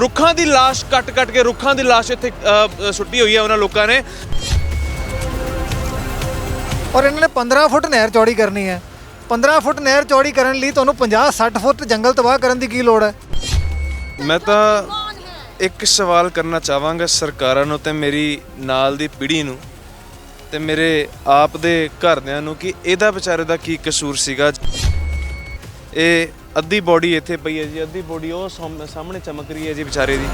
ਰੁੱਖਾਂ ਦੀ ਲਾਸ਼ ਕੱਟ-ਕੱਟ ਕੇ ਰੁੱਖਾਂ ਦੀ ਲਾਸ਼ ਇੱਥੇ ਸੁੱਟੀ ਹੋਈ ਹੈ ਉਹਨਾਂ ਲੋਕਾਂ ਨੇ। ਔਰ ਇਹਨਾਂ ਨੇ 15 ਫੁੱਟ ਨਹਿਰ ਚੌੜੀ ਕਰਨੀ ਹੈ। 15 ਫੁੱਟ ਨਹਿਰ ਚੌੜੀ ਕਰਨ ਲਈ ਤੁਹਾਨੂੰ 50 60 ਫੁੱਟ ਜੰਗਲ ਤਬਾਹ ਕਰਨ ਦੀ ਕੀ ਲੋੜ ਹੈ? ਮੈਂ ਤਾਂ ਇੱਕ ਸਵਾਲ ਕਰਨਾ ਚਾਹਾਂਗਾ ਸਰਕਾਰਾਂ ਨੂੰ ਤੇ ਮੇਰੀ ਨਾਲ ਦੀ ਪੀੜ੍ਹੀ ਨੂੰ ਤੇ ਮੇਰੇ ਆਪ ਦੇ ਘਰਦਿਆਂ ਨੂੰ ਕਿ ਇਹਦਾ ਵਿਚਾਰੇ ਦਾ ਕੀ ਕਸੂਰ ਸੀਗਾ? ਇਹ ਅੱਧੀ ਬੋਡੀ ਇੱਥੇ ਪਈ ਹੈ ਜੀ ਅੱਧੀ ਬੋਡੀ ਉਹ ਸਾਹਮ- ਸਾਹਮਣੇ ਚਮਕ ਰਹੀ ਹੈ ਜੀ ਵਿਚਾਰੇ ਦੀ।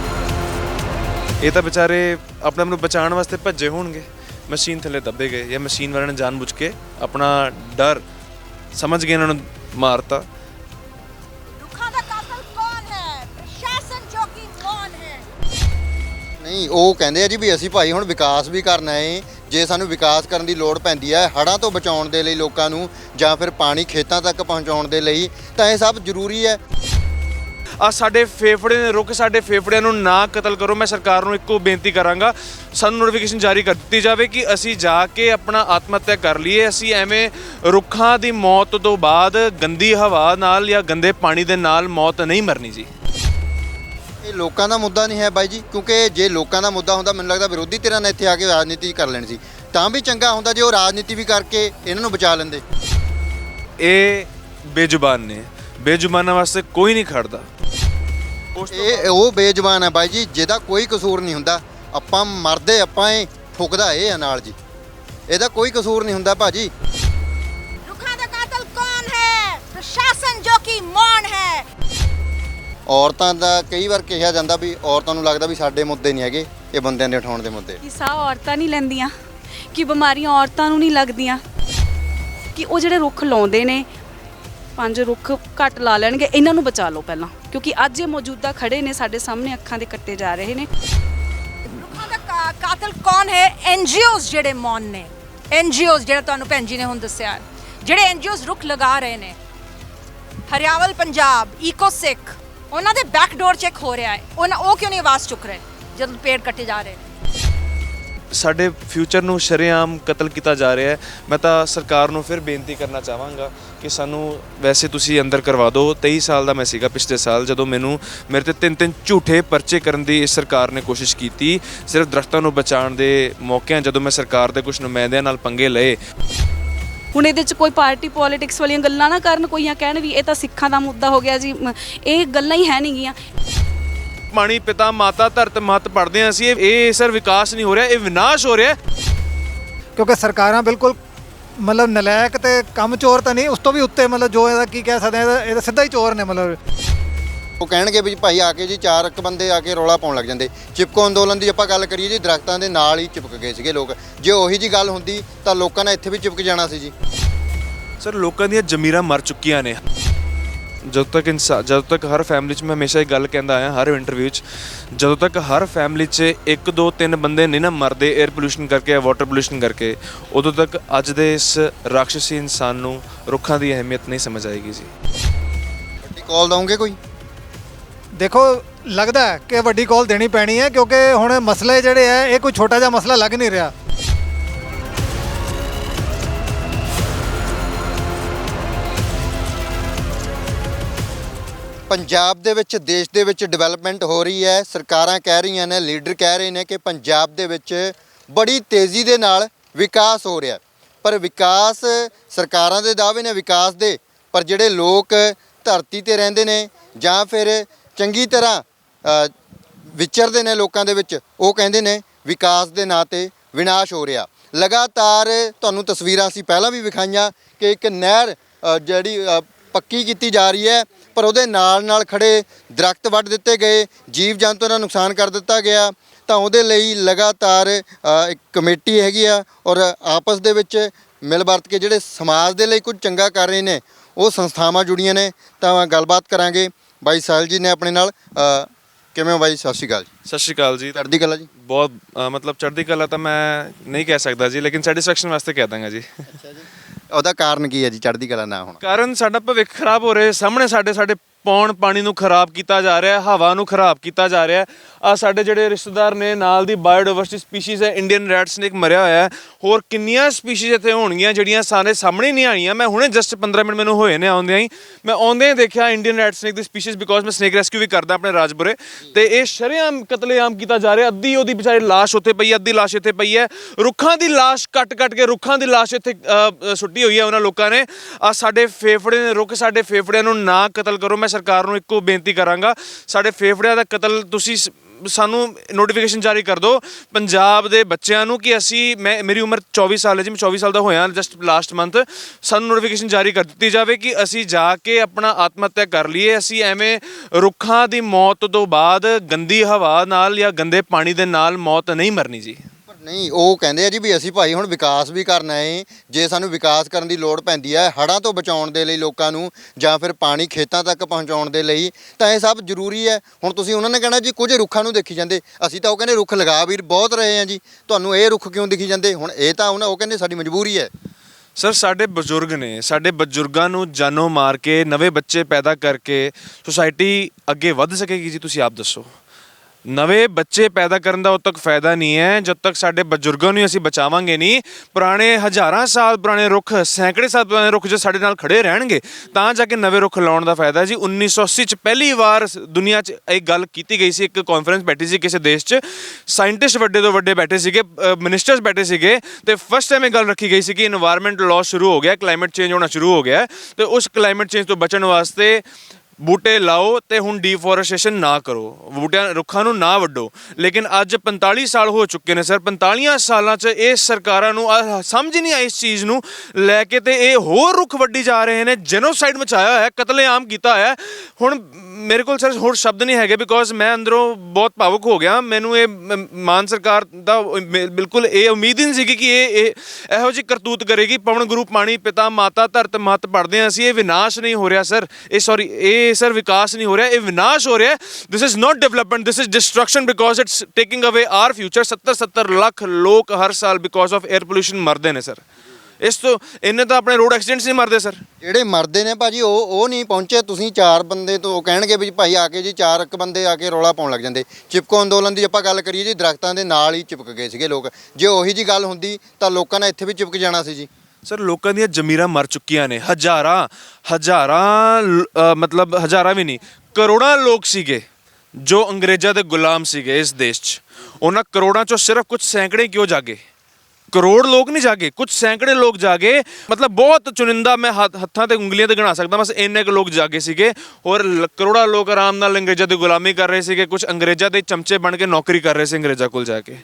ਇਹ ਤਾਂ ਵਿਚਾਰੇ ਆਪਣੇ ਆਪ ਨੂੰ ਬਚਾਉਣ ਵਾਸਤੇ ਭੱਜੇ ਹੋਣਗੇ। ਮਸ਼ੀਨ ਥੱਲੇ ਦੱਬੇ ਗਏ ਜਾਂ ਮਸ਼ੀਨ ਵਾਲਿਆਂ ਨੇ ਜਾਣਬੁੱਝ ਕੇ ਆਪਣਾ ਡਰ ਸਮਝ ਕੇ ਇਹਨਾਂ ਨੂੰ ਮਾਰਤਾ। ਰੁੱਖਾਂ ਦਾ ਕਾਤਲ ਕੌਣ ਹੈ? ਪ੍ਰਸ਼ਾਸਨ ਜੋ ਕਿ ਮੌਨ ਹੈ? ਨਹੀਂ ਉਹ ਕਹਿੰਦੇ ਆ ਜੀ ਵੀ ਅਸੀਂ ਭਾਈ ਹੁਣ ਵਿਕਾਸ ਵੀ ਕਰਨਾ ਹੈ ਜੇ ਸਾਨੂੰ ਵਿਕਾਸ ਕਰਨ ਦੀ ਲੋੜ ਪੈਂਦੀ ਹੈ ਹੜ੍ਹਾਂ ਤੋਂ ਬਚਾਉਣ ਦੇ ਲਈ ਲੋਕਾਂ ਨੂੰ ਜਾਂ ਫਿਰ ਪਾਣੀ ਖੇਤਾਂ ਤੱਕ ਪਹੁੰਚਾਉਣ ਦੇ ਲਈ, ਤਾਂ ਇਹ ਸਭ ਜ਼ਰੂਰੀ ਹੈ। ਆ ਸਾਡੇ ਫੇਫੜੇ ਨੇ, ਰੁੱਖ ਸਾਡੇ ਫੇਫੜਿਆਂ ਨੂੰ ਨਾ ਕਤਲ ਕਰੋ, ਮੈਂ ਸਰਕਾਰ ਨੂੰ ਇੱਕੋ ਬੇਨਤੀ ਕਰਾਂਗਾ। ਸਾਨੂੰ ਨੋਟੀਫਿਕੇਸ਼ਨ ਜਾਰੀ ਕਰ ਦਿੱਤੀ ਜਾਵੇ ਕਿ ਅਸੀਂ ਜਾ ਕੇ ਆਪਣਾ ਆਤਮ ਹੱਤਿਆ ਕਰ ਲਈਏ। ਅਸੀਂ ਐਵੇਂ ਰੁੱਖਾਂ ਦੀ ਮੌਤ ਤੋਂ ਬਾਅਦ ਗੰਦੀ ਹਵਾ ਨਾਲ ਜਾਂ ਗੰਦੇ ਪਾਣੀ ਦੇ ਨਾਲ ਮੌਤ ਨਹੀਂ ਮਰਨੀ ਜੀ। ਇਹ ਲੋਕਾਂ ਦਾ ਮੁੱਦਾ ਨਹੀਂ ਹੈ ਬਾਈ ਜੀ ਕਿਉਂਕਿ ਜੇ ਲੋਕਾਂ ਦਾ ਮੁੱਦਾ ਹੁੰਦਾ ਮੈਨੂੰ ਲੱਗਦਾ ਵਿਰੋਧੀ ਧਿਰਾਂ ਨੇ ਇੱਥੇ ਆ ਕੇ ਰਾਜਨੀਤੀ ਕਰ ਲੈਣੀ ਸੀ। ਤਾਂ ਵੀ ਚੰਗਾ ਹੁੰਦਾ ਜੇ ਉਹ ਰਾਜਨੀਤੀ ਵੀ ਕਰਕੇ ਇਹਨਾਂ ਨੂੰ ਬਚਾ ਲੈਂਦੇ। ਇਹ ਬੇਜ਼ੁਬਾਨ ਨੇ। ਬੇਜ਼ੁਬਾਨਾਂ ਵਾਸਤੇ ਕੋਈ ਨਹੀਂ ਖੜਦਾ। ਇਹ ਉਹ ਬੇਜ਼ਬਾਨ ਹੈ ਬਾਈ ਜੀ ਜਿਹਦਾ ਕੋਈ ਕਸੂਰ ਨਹੀਂ ਹੁੰਦਾ। ਆਪਾਂ ਮਰਦੇ ਆਪਾਂ ਇਹ ਠੁਕਦਾ ਇਹ ਆ ਨਾਲ ਜੀ। ਇਹਦਾ ਕੋਈ ਕਸੂਰ ਨਹੀਂ ਹੁੰਦਾ ਭਾਜੀ। ਰੁੱਖਾਂ ਦਾ ਕਾਤਲ ਕੌਣ ਹੈ? ਪ੍ਰਸ਼ਾਸਨ ਜੋ ਕਿ ਮੌਨ ਹੈ। ਔਰਤਾਂ ਦਾ ਕਈ ਵਾਰ ਕਿਹਾ ਜਾਂਦਾ ਵੀ ਔਰਤਾਂ ਨੂੰ ਲੱਗਦਾ ਵੀ ਸਾਡੇ ਮੁੱਦੇ ਨਹੀਂ ਹੈਗੇ ਇਹ ਬੰਦਿਆਂ ਦੇ ਉਠਾਉਣ ਦੇ ਮੁੱਦੇ। ਕਿ ਸਾਹ ਔਰਤਾਂ ਨਹੀਂ ਲੈਂਦੀਆਂ ਕਿ ਬਿਮਾਰੀਆਂ ਔਰਤਾਂ ਨੂੰ ਨਹੀਂ ਲੱਗਦੀਆਂ ਕਿ ਉਹ ਜਿਹੜੇ ਰੁੱਖ ਲਾਉਂਦੇ ਨੇ ਪੰਜ ਰੁੱਖ ਘੱਟ ਲਾ ਲੈਣਗੇ ਇਹਨਾਂ ਨੂੰ ਬਚਾ ਲਓ ਪਹਿਲਾਂ ਕਿਉਂਕਿ ਅੱਜ ਇਹ ਮੌਜੂਦਾ ਖੜੇ ਨੇ ਸਾਡੇ ਸਾਹਮਣੇ ਅੱਖਾਂ ਦੇ ਕੱਟੇ ਜਾ ਰਹੇ ਨੇ। ਰੁੱਖਾਂ ਦਾ ਕਾ- ਕਾਤਲ ਕੌਣ ਹੈ? ਐਨਜੀਓਜ਼ ਜਿਹੜੇ ਮੌਨ ਨੇ। ਐਨਜੀਓਜ਼ ਜਿਹੜਾ ਤੁਹਾਨੂੰ ਭੈਣ ਜੀ ਨੇ ਹੁਣ ਦੱਸਿਆ ਜਿਹੜੇ ਐਨਜੀਓਜ਼ ਰੁੱਖ ਲਗਾ ਰਹੇ ਨੇ। ਹਰਿਆਵਲ ਪੰਜਾਬ ਈਕੋ ਸਿੱਖ ਉਹਨਾਂ ਦੇ ਬੈਕਡੋਰ ਚੈੱਕ ਹੋ ਰਿਹਾ ਹੈ। ਉਹਨਾਂ ਉਹ ਕਿਉਂ ਨਹੀਂ ਆਵਾਜ਼ ਚੁੱਕ ਰਹੇ? ਜਦੋਂ ਪੇੜ ਕੱਟੇ ਜਾ ਰਹੇ। ਨੇ ਸਾਡੇ ਫਿਊਚਰ ਨੂੰ ਸ਼ਰੇਆਮ ਕਤਲ ਕੀਤਾ ਜਾ ਰਿਹਾ ਹੈ। ਮੈਂ ਤਾਂ ਸਰਕਾਰ ਨੂੰ ਫਿਰ ਬੇਨਤੀ ਕਰਨਾ ਚਾਹਾਂਗਾ ਕਿ ਸਾਨੂੰ ਵੈਸੇ ਤੁਸੀਂ ਅੰਦਰ ਕਰਵਾ ਦਿਓ। 23 ਸਾਲ ਦਾ ਮੈਂ ਸੀਗਾ ਪਿਛਲੇ ਸਾਲ, ਜਦੋਂ ਮੈਨੂੰ ਮੇਰੇ ਤੇ ਤਿੰਨ ਤਿੰਨ ਝੂਠੇ ਪਰਚੇ ਕਰਨ ਦੀ ਇਸ ਸਰਕਾਰ ਨੇ ਕੋਸ਼ਿਸ਼ ਕੀਤੀ। ਸਿਰਫ ਦਰਖਤਾਂ ਨੂੰ ਬਚਾਉਣ ਦੇ ਮੌਕਿਆਂ ਜਦੋਂ ਮੈਂ ਸਰਕਾਰ ਦੇ ਕੁਝ ਨੁਮਾਇੰਦਿਆਂ ਨਾਲ ਪੰਗੇ ਲਏ। ਹੁਣ ਇਹਦੇ 'ਚ ਕੋਈ ਪਾਰਟੀ ਪੋਲਿਟਿਕਸ ਵਾਲੀਆਂ ਗੱਲਾਂ ਨਾ ਕਰਨ ਕੋਈਆਂ ਕਹਿਣ ਵੀ ਇਹ ਤਾਂ ਸਿੱਖਾਂ ਦਾ ਮੁੱਦਾ ਹੋ ਗਿਆ ਜੀ ਮ- ਇਹ ਗੱਲਾਂ ਹੀ ਹੈ ਨਹੀਂਗੀਆਂ ਪਾਣੀ ਪਿਤਾ ਮਾਤਾ ਧਰਤ ਮਤ ਪੜਦੇ ਹਾਂ ਅਸੀਂ ਇਹ- ਇਹ ਸਰ ਵਿਕਾਸ ਨਹੀਂ ਹੋ ਰਿਹਾ ਇਹ ਵਿਨਾਸ਼ ਹੋ ਰਿਹਾ। ਹੈ ਕਿਉਂਕਿ ਸਰਕਾਰਾਂ ਬਿਲਕੁਲ ਮਤਲਬ ਨਲਾਇਕ ਤੇ ਕੰਮ ਚੋਰ ਤਾਂ ਨਹੀਂ ਉਸ ਤੋਂ ਵੀ ਉੱਤੇ ਮਤਲਬ ਜੋ ਇਹਦਾ ਕੀ ਕਹਿ ਸਕਦੇ ਆ ਇਹਦਾ- ਇਹਦਾ ਸਿੱਧਾ ਹੀ ਚੋਰ ਨੇ ਮਤਲਬ। ਉਹ ਕਹਿਣਗੇ ਵੀ ਭਾਈ ਆ ਕੇ ਜੀ ਚਾਰ ਇੱਕ ਬੰਦੇ ਆ ਕੇ ਰੌਲਾ ਪਾਉਣ ਲੱਗ ਜਾਂਦੇ। ਚਿਪਕੋ ਅੰਦੋਲਨ ਦੀ ਆਪਾਂ ਗੱਲ ਕਰੀਏ ਜੀ ਦਰਖਤਾਂ ਦੇ ਨਾਲ ਹੀ ਚਿਪਕ ਗਏ ਸੀਗੇ ਲੋਕ। ਜੇ ਉਹੀ ਜੀ ਗੱਲ ਹੁੰਦੀ ਤਾਂ ਲੋਕਾਂ ਨੇ ਇੱਥੇ ਵੀ ਚਿਪਕ ਜਾਣਾ ਸੀ ਜੀ। ਸਰ ਲੋਕਾਂ ਦੀਆਂ ਜ਼ਮੀਰਾਂ ਮਰ ਚੁੱਕੀਆਂ ਨੇ। ਜਦੋਂ ਤੱਕ ਇਨਸਾਨ ਜਦੋਂ ਤੱਕ ਹਰ ਫੈਮਿਲੀ 'ਚ ਮੈਂ ਹਮੇਸ਼ਾ ਇਹ ਗੱਲ ਕਹਿੰਦਾ ਆਇਆ ਹਰ ਇੰਟਰਵਿਊ 'ਚ ਜਦੋਂ ਤੱਕ ਹਰ ਫੈਮਿਲੀ 'ਚ ਇੱਕ ਦੋ ਤਿੰਨ ਬੰਦੇ ਨਹੀਂ ਨਾ ਮਰਦੇ 에ਅਰ ਪੋਲੂਸ਼ਨ ਕਰਕੇ ਵਾਟਰ ਪੋਲੂਸ਼ਨ ਕਰਕੇ ਉਦੋਂ ਤੱਕ ਅੱਜ ਦੇ ਇਸ ਰਾਖਸ਼ੀ ਇਨਸਾਨ ਨੂੰ ਰੁੱਖਾਂ ਦੀ ਅਹਿਮੀਅਤ ਨਹੀਂ ਸਮਝ ਆਏਗੀ ਜੀ। ਵੱਡੀ ਕਾਲ ਦਵਾਂਗੇ ਕੋਈ? ਦੇਖੋ, ਲੱਗਦਾ ਹੈ ਕਿ ਵੱਡੀ ਕਾਲ ਦੇਣੀ ਪੈਣੀ ਹੈ, ਕਿਉਂਕਿ ਹੁਣ ਮਸਲੇ ਜਿਹੜੇ ਹੈ, ਇਹ ਕੋਈ ਛੋਟਾ ਜਿਹਾ ਮਸਲਾ ਲੱਗ ਨਹੀਂ ਰਿਹਾ। ਪੰਜਾਬ ਦੇ ਵਿੱਚ, ਦੇਸ਼ ਦੇ ਵਿੱਚ ਡਿਵੈਲਪਮੈਂਟ ਹੋ ਰਹੀ ਹੈ। ਸਰਕਾਰਾਂ ਕਹਿ ਰਹੀਆਂ ਨੇ ਲੀਡਰ ਕਹਿ ਰਹੇ ਨੇ ਕਿ ਪੰਜਾਬ ਦੇ ਵਿੱਚ ਬੜੀ ਤੇਜ਼ੀ ਦੇ ਨਾਲ ਵਿਕਾਸ ਹੋ ਰਿਹਾ ਪਰ ਵਿਕਾਸ ਸਰਕਾਰਾਂ ਦੇ ਦਾਅਵੇ ਨੇ, ਵਿਕਾਸ ਦੇ। ਪਰ ਜਿਹੜੇ ਲੋਕ ਧਰਤੀ ਤੇ ਰਹਿੰਦੇ ਨੇ ਜਾਂ ਫਿਰ ਚੰਗੀ ਤਰ੍ਹਾਂ ਵਿਚਰਦੇ ਨੇ ਲੋਕਾਂ ਦੇ ਵਿੱਚ। ਉਹ ਕਹਿੰਦੇ ਨੇ, ਵਿਕਾਸ ਦੇ ਨਾਂ ਤੇ ਵਿਨਾਸ਼ ਹੋ ਰਿਹਾ। ਲਗਾਤਾਰ ਤੁਹਾਨੂੰ ਤਸਵੀਰਾਂ ਅਸੀਂ ਪਹਿਲਾਂ ਵੀ ਵਿਖਾਈਆਂ ਕਿ ਇੱਕ ਨਹਿਰ ਜਿਹੜੀ ਪੱਕੀ ਕੀਤੀ ਜਾ ਰਹੀ ਹੈ, ਪਰ ਉਹਦੇ ਨਾਲ ਨਾਲ ਖੜੇ ਦਰਖਤ ਵੱਢ ਦਿੱਤੇ ਗਏ ਜੀਵ ਜੰਤੂ ਦਾ ਨੁਕਸਾਨ ਕਰ ਦਿੱਤਾ ਗਿਆ। ਤਾਂ ਉਹਦੇ ਲਈ ਲਗਾਤਾਰ ਇੱਕ ਕਮੇਟੀ ਹੈਗੀ ਆ ਔਰ ਆਪਸ ਦੇ ਵਿੱਚ ਮਿਲ ਵਰਤ ਕੇ ਜਿਹੜੇ ਸਮਾਜ ਦੇ ਲਈ ਕੁਝ ਚੰਗਾ ਕਰ ਰਹੇ ਨੇ, ਉਹ ਸੰਸਥਾਵਾਂ ਜੁੜੀਆਂ ਨੇ। ਤਾਂ ਗੱਲਬਾਤ ਕਰਾਂਗੇ। ਬਾਈ ਸਾਹਿਲ ਜੀ ਨੇ ਆਪਣੇ ਨਾਲ ਅ, ਕਿਵੇਂ ਹੋ ਬਾਈ? ਸਤਿ ਸ਼੍ਰੀ ਅਕਾਲ ਜੀ। ਸਤਿ ਸ਼੍ਰੀ ਅਕਾਲ ਜੀ। ਚੜ੍ਹਦੀ ਕਲਾ ਜੀ? ਬਹੁਤ ਅ, ਮਤਲਬ ਚੜ੍ਹਦੀ ਕਲਾ ਤਾਂ ਮੈਂ ਨਹੀਂ ਕਹਿ ਸਕਦਾ ਜੀ ਲੇਕਿਨ ਸੈਟੀਸਫੈਕਸ਼ਨ ਵਾਸਤੇ ਕਹਿ ਦਾਂਗਾ ਜੀ। ਉਹਦਾ ਕਾਰਨ ਕੀ ਹੈ ਜੀ ਚੜ੍ਹਦੀ ਕਲਾ ਨਾ ਹੋਣਾ? ਕਾਰਨ ਸਾਡਾ ਭਵਿੱਖ ਖਰਾਬ ਹੋ ਰਿਹਾ ਸਾਹਮਣੇ ਸਾਡੇ ਸਾਡੇ ਪੌਣ ਪਾਣੀ ਨੂੰ ਖਰਾਬ ਕੀਤਾ ਜਾ ਰਿਹਾ ਹੈ ਹਵਾ ਨੂੰ ਖਰਾਬ ਕੀਤਾ ਜਾ ਰਿਹਾ ਹੈ। ਆ ਸਾਡੇ ਜਿਹੜੇ ਰਿਸ਼ਤੇਦਾਰ ਨੇ ਨਾਲ ਦੀ ਬਾਇਓਡਾਇਵਰਸਿਟੀ ਸਪੀਸੀਜ਼ ਹੈ ਇੰਡੀਅਨ ਰੈਡ ਸਨੇਕ ਮਰਿਆ ਹੋਇਆ ਹੈ। ਹੋਰ ਕਿੰਨੀਆਂ ਸਪੀਸੀਜ਼ ਇੱਥੇ ਹੋਣਗੀਆਂ ਜਿਹੜੀਆਂ ਸਾਰੇ ਸਾਹਮਣੇ ਨਹੀਂ ਆਣੀਆਂ? ਮੈਂ ਹੁਣੇ ਜਸਟ 15 ਮਿੰਟ ਮੈਨੂੰ ਹੋਏ ਨੇ ਆਉਂਦਿਆਂ ਹੀ। ਮੈਂ ਆਉਂਦਿਆਂ ਹੀ ਦੇਖਿਆ ਇੰਡੀਅਨ ਰੈਡ ਸਨੇਕ ਦੀ ਸਪੀਸੀਜ਼ ਬਿਕੋਜ਼ ਮੈਂ ਸਨੇਕ ਰੈਸਕਿਊ ਵੀ ਕਰਦਾ ਆਪਣੇ ਰਾਜਪੁਰੇ। ਤੇ ਇਹ ਸ਼ਰੇਆਮ ਕਤਲੇਆਮ ਕੀਤਾ ਜਾ ਰਿਹਾ। ਅੱਧੀ ਉਹਦੀ ਵਿਚਾਰੀ ਲਾਸ਼ ਉੱਥੇ ਪਈ ਹੈ, ਅੱਧੀ ਲਾਸ਼ ਇੱਥੇ ਪਈ ਹੈ। ਰੁੱਖਾਂ ਦੀ ਲਾਸ਼ ਕੱਟ-ਕੱਟ ਕੇ, ਰੁੱਖਾਂ ਦੀ ਲਾਸ਼ ਇੱਥੇ ਸੁੱਟੀ ਹੋਈ ਹੈ ਉਹਨਾਂ ਲੋਕਾਂ ਨੇ। ਆ ਸਾਡੇ ਫੇਫੜੇ ਨੇ, ਰੁੱਖ ਸਾਡੇ ਫੇਫੜਿਆਂ ਨੂੰ ਨਾ ਕਤਲ ਕਰੋ। ਮੈਂ ਸਰਕਾਰ ਨੂੰ ਇੱਕੋ ਬੇਨਤੀ ਕਰਾਂਗਾ। ਸਾਡੇ ਫੇਫੜਿਆਂ ਦਾ ਕਤਲ ਤੁਸੀਂ ਸ- ਸਾਨੂੰ ਨੋਟੀਫਿਕੇਸ਼ਨ ਜਾਰੀ ਕਰ ਦਿਓ। ਪੰਜਾਬ ਦੇ ਬੱਚਿਆਂ ਨੂੰ ਕਿ ਅਸੀਂ, ਮੈਂ, ਮੇਰੀ ਉਮਰ 24 ਸਾਲ ਹੈ ਜੀ, ਮੈਂ 24 ਸਾਲ ਦਾ ਹੋਇਆ ਜਸਟ ਲਾਸਟ ਮੰਥ ਸਾਨੂੰ ਨੋਟੀਫਿਕੇਸ਼ਨ ਜਾਰੀ ਕਰ ਦਿੱਤੀ ਜਾਵੇ ਕਿ ਅਸੀਂ ਜਾ ਕੇ ਆਪਣਾ ਆਤਮ ਹੱਤਿਆ ਕਰ ਲਈਏ। ਅਸੀਂ ਐਵੇਂ ਰੁੱਖਾਂ ਦੀ ਮੌਤ ਤੋਂ ਬਾਅਦ ਗੰਦੀ ਹਵਾ ਨਾਲ ਜਾਂ ਗੰਦੇ ਪਾਣੀ ਦੇ ਨਾਲ ਮੌਤ ਨਹੀਂ ਮਰਨੀ ਜੀ। ਨਹੀਂ, ਉਹ ਕਹਿੰਦੇ ਆ ਜੀ ਵੀ ਅਸੀਂ ਭਾਈ ਹੁਣ ਵਿਕਾਸ ਵੀ ਕਰਨਾ ਏ, ਜੇ ਸਾਨੂੰ ਵਿਕਾਸ ਕਰਨ ਦੀ ਲੋੜ ਪੈਂਦੀ ਹੈ ਹੜ੍ਹਾਂ ਤੋਂ ਬਚਾਉਣ ਦੇ ਲਈ ਲੋਕਾਂ ਨੂੰ ਜਾਂ ਫਿਰ ਪਾਣੀ ਖੇਤਾਂ ਤੱਕ ਪਹੁੰਚਾਉਣ ਦੇ ਲਈ, ਤਾਂ ਇਹ ਸਭ ਜ਼ਰੂਰੀ ਹੈ ਹੁਣ ਤੁਸੀਂ ਉਹਨਾਂ ਨੇ ਕਹਿਣਾ ਜੀ, ਕੁਝ ਰੁੱਖਾਂ ਨੂੰ ਦੇਖੀ ਜਾਂਦੇ, ਅਸੀਂ ਤਾਂ ਉਹ ਕਹਿੰਦੇ ਰੁੱਖ ਲਗਾ ਵੀ ਬਹੁਤ ਰਹੇ ਆ ਜੀ, ਤੁਹਾਨੂੰ ਇਹ ਰੁੱਖ ਕਿਉਂ ਦਿਖੀ ਜਾਂਦੇ? ਹੁਣ ਇਹ ਤਾਂ ਉਹਨਾਂ ਉਹ ਕਹਿੰਦੇ ਸਾਡੀ ਮਜਬੂਰੀ ਹੈ ਸਰ, ਸਾਡੇ ਬਜ਼ੁਰਗ ਨੇ, ਸਾਡੇ ਬਜ਼ੁਰਗਾਂ ਨੂੰ ਜਾਨੋਂ ਮਾਰ ਕੇ, ਨਵੇਂ ਬੱਚੇ ਪੈਦਾ ਕਰਕੇ, ਸੁਸਾਇਟੀ ਅੱਗੇ ਵੱਧ ਸਕੇਗੀ ਜੀ, ਤੁਸੀਂ ਆਪ ਦੱਸੋ। ਨਵੇਂ ਬੱਚੇ ਪੈਦਾ ਕਰਨ ਦਾ ਉਦ ਤੱਕ ਫਾਇਦਾ ਨਹੀਂ ਹੈ, ਜਦ ਤੱਕ ਸਾਡੇ ਬਜ਼ੁਰਗਾਂ ਨੂੰ ਅਸੀਂ ਬਚਾਵਾਂਗੇ ਨਹੀਂ। ਪੁਰਾਣੇ ਹਜ਼ਾਰਾਂ ਸਾਲ, ਪੁਰਾਣੇ ਰੁੱਖ, ਸੈਂਕੜੇ ਸਾਲ ਪੁਰਾਣੇ ਰੁੱਖ ਜੋ ਸਾਡੇ ਨਾਲ ਖੜੇ ਰਹਿਣਗੇ, ਤਾਂ ਜਾ ਕੇ ਨਵੇਂ ਰੁੱਖ ਲਾਉਣ ਦਾ ਫਾਇਦਾ ਜੀ। 1980 ਚ ਪਹਿਲੀ ਵਾਰ ਦੁਨੀਆ 'ਚ ਇਹ ਗੱਲ ਕੀਤੀ ਗਈ ਸੀ, ਇੱਕ ਕਾਨਫਰੰਸ ਬੈਠੀ ਸੀ ਕਿਸੇ ਦੇਸ਼ 'ਚ। ਸਾਇੰਟਿਸਟ ਵੱਡੇ ਤੋਂ ਵੱਡੇ ਬੈਠੇ ਸੀਗੇ ਮਿਨਿਸਟਰਸ ਬੈਠੇ ਸੀਗੇ ਤੇ ਫਸਟ ਟਾਈਮ ਇਹ ਗੱਲ ਰੱਖੀ ਗਈ ਸੀ ਕਿ এনवायरमेंट ਲਾਅ ਸ਼ੁਰੂ ਹੋ ਗਿਆ ਕਲਾਈਮੇਟ ਚੇਂਜ ਹੋਣਾ ਸ਼ੁਰੂ ਹੋ ਗਿਆ ਤੇ ਉਸ ਕਲਾਈਮੇਟ ਚੇਂਜ ਤੋਂ ਬਚਣ ਵਾਸਤੇ ਬੂਟੇ ਲਾਓ ਤੇ ਹੁਣ ਡੀਫੋਰੈਸਟੇਸ਼ਨ ਨਾ ਕਰੋ। ਬੂਟਿਆਂ, ਰੁੱਖਾਂ ਨੂੰ ਨਾ ਵੱਢੋ। ਲੇਕਿਨ ਅੱਜ 45 ਸਾਲ ਹੋ ਚੁੱਕੇ ਨੇ, ਸਰ। 45 ਸਾਲਾਂ 'ਚ ਇਹ ਸਰਕਾਰਾਂ ਨੂੰ ਸਮਝ ਨਹੀਂ ਆਈ ਇਸ ਚੀਜ਼ ਨੂੰ ਲੈ ਕੇ ਤੇ ਇਹ ਹੋਰ ਰੁੱਖ ਵੱਢੀ ਜਾ ਰਹੇ ਨੇ। ਜੈਨੋਸਾਈਡ ਮਚਾਇਆ ਹੋਇਆ ਹੈ, ਕਤਲੇਆਮ ਕੀਤਾ ਹੋਇਆ ਹੈ। ਹੁਣ ਮੇਰੇ ਕੋਲ ਸਰ ਹੋਰ ਸ਼ਬਦ ਨਹੀਂ ਹੈਗੇ ਬਿਕੋਜ਼ ਮੈਂ ਅੰਦਰੋਂ ਬਹੁਤ ਭਾਵੁਕ ਹੋ ਗਿਆ। ਮੈਨੂੰ ਇਹ ਮ- ਮਾਨ ਸਰਕਾਰ ਦਾ ਮ- ਬਿਲਕੁਲ ਇਹ ਉਮੀਦ ਹੀ ਨਹੀਂ ਸੀਗੀ ਕਿ ਇਹ ਇਹ ਇਹੋ ਜਿਹੀ ਕਰਤੂਤ ਕਰੇਗੀ। ਪਵਨ, ਗੁਰੂ, ਪਾਣੀ, ਪਿਤਾ, ਮਾਤਾ, ਧਰਤ ਮਹਤ ਪੜਦੇ ਹਾਂ ਅਸੀਂ। ਇਹ ਵਿਨਾਸ਼ ਨਹੀਂ ਹੋ ਰਿਹਾ ਸਰ। ਇਹ ਸੌਰੀ ਇਹ ਸਰ ਵਿਕਾਸ ਨਹੀਂ ਹੋ ਰਿਹਾ। ਇਹ ਵਿਨਾਸ਼ ਹੋ ਰਿਹਾ। This is not development this is destruction because it's taking away our future 70 70 lakh ਲੋਕ ਹਰ ਸਾਲ ਬਿਕੋਜ਼ ਆਫ 에ਅਰ ਪੋਲੂਸ਼ਨ ਮਰਦੇ ਨੇ ਸਰ। ਇਸ ਤੋਂ ਇਹਨੇ ਤਾਂ ਆਪਣੇ ਰੋਡ ਐਕਸੀਡੈਂਟਸ ਨਹੀਂ ਮਰਦੇ ਸਰ। ਜਿਹੜੇ ਮਰਦੇ ਨੇ ਭਾਜੀ ਉਹ ਉਹ ਨਹੀਂ ਪਹੁੰਚੇ। ਤੁਸੀਂ ਚਾਰ ਬੰਦੇ ਤੋਂ ਉਹ ਕਹਿਣਗੇ ਵੀ ਭਾਈ ਆ ਕੇ ਜੀ ਚਾਰ ਇੱਕ ਬੰਦੇ ਆ ਕੇ ਰੌਲਾ ਪਾਉਣ ਲੱਗ ਜਾਂਦੇ। ਚਿਪਕੋ ਅੰਦੋਲਨ ਦੀ ਆਪਾਂ ਗੱਲ ਕਰੀਏ ਜੀ ਦਰਖਤਾਂ ਦੇ ਨਾਲ ਹੀ ਚਿਪਕ ਗਏ ਸੀਗੇ ਲੋਕ। ਜੇ ਉਹੀ ਜੀ ਗੱਲ ਹੁੰਦੀ ਤਾਂ ਲੋਕਾਂ ਨੇ ਇੱਥੇ ਵੀ ਚਿਪਕ ਜਾਣਾ ਸੀ ਜੀ। ਸਰ ਲੋਕਾਂ ਦੀਆਂ ਜ਼ਮੀਰਾਂ ਮਰ ਚੁੱਕੀਆਂ ਨੇ। ਹਜ਼ਾਰਾਂ ਹਜ਼ਾਰਾਂ ਲ- ਅ, ਮਤਲਬ ਹਜ਼ਾਰਾਂ ਵੀ ਨਹੀਂ ਕਰੋੜਾਂ ਲੋਕ ਸੀਗੇ ਜੋ ਅੰਗਰੇਜ਼ਾਂ ਦੇ ਗੁਲਾਮ ਸੀਗੇ ਇਸ ਦੇਸ਼ 'ਚ। ਉਹਨਾਂ ਕਰੋੜਾਂ 'ਚੋਂ ਸਿਰਫ ਕੁਝ ਸੈਂਕੜੇ ਕਿਉਂ ਜਾਗੇ? ਕਰੋੜ ਲੋਕ ਨਹੀਂ ਜਾਗੇ, ਕੁਝ ਸੈਂਕੜੇ ਲੋਕ ਜਾਗੇ। ਮਤਲਬ ਬਹੁਤ ਚੁਣਿੰਦਾ ਮੈਂ ਹੱਥ- ਹੱਥਾਂ ਤੇ ਉਂਗਲੀਆਂ ਤੇ ਗਿਣਾ ਸਕਦਾ, ਬਸ ਇੰਨੇ ਕੁ ਲੋਕ ਜਾਗੇ ਸੀਗੇ। ਔਰ ਲ- ਕਰੋੜਾਂ ਲੋਕ ਆਰਾਮ ਨਾਲ ਅੰਗਰੇਜ਼ਾਂ ਦੀ ਗੁਲਾਮੀ ਕਰ ਰਹੇ ਸੀਗੇ, ਕੁਝ ਅੰਗਰੇਜ਼ਾਂ ਦੇ ਚਮਚੇ ਬਣ ਕੇ ਨੌਕਰੀ ਕਰ ਰਹੇ ਸੀ ਅੰਗਰੇਜ਼ਾਂ ਕੋਲ ਜਾ ਕੇ।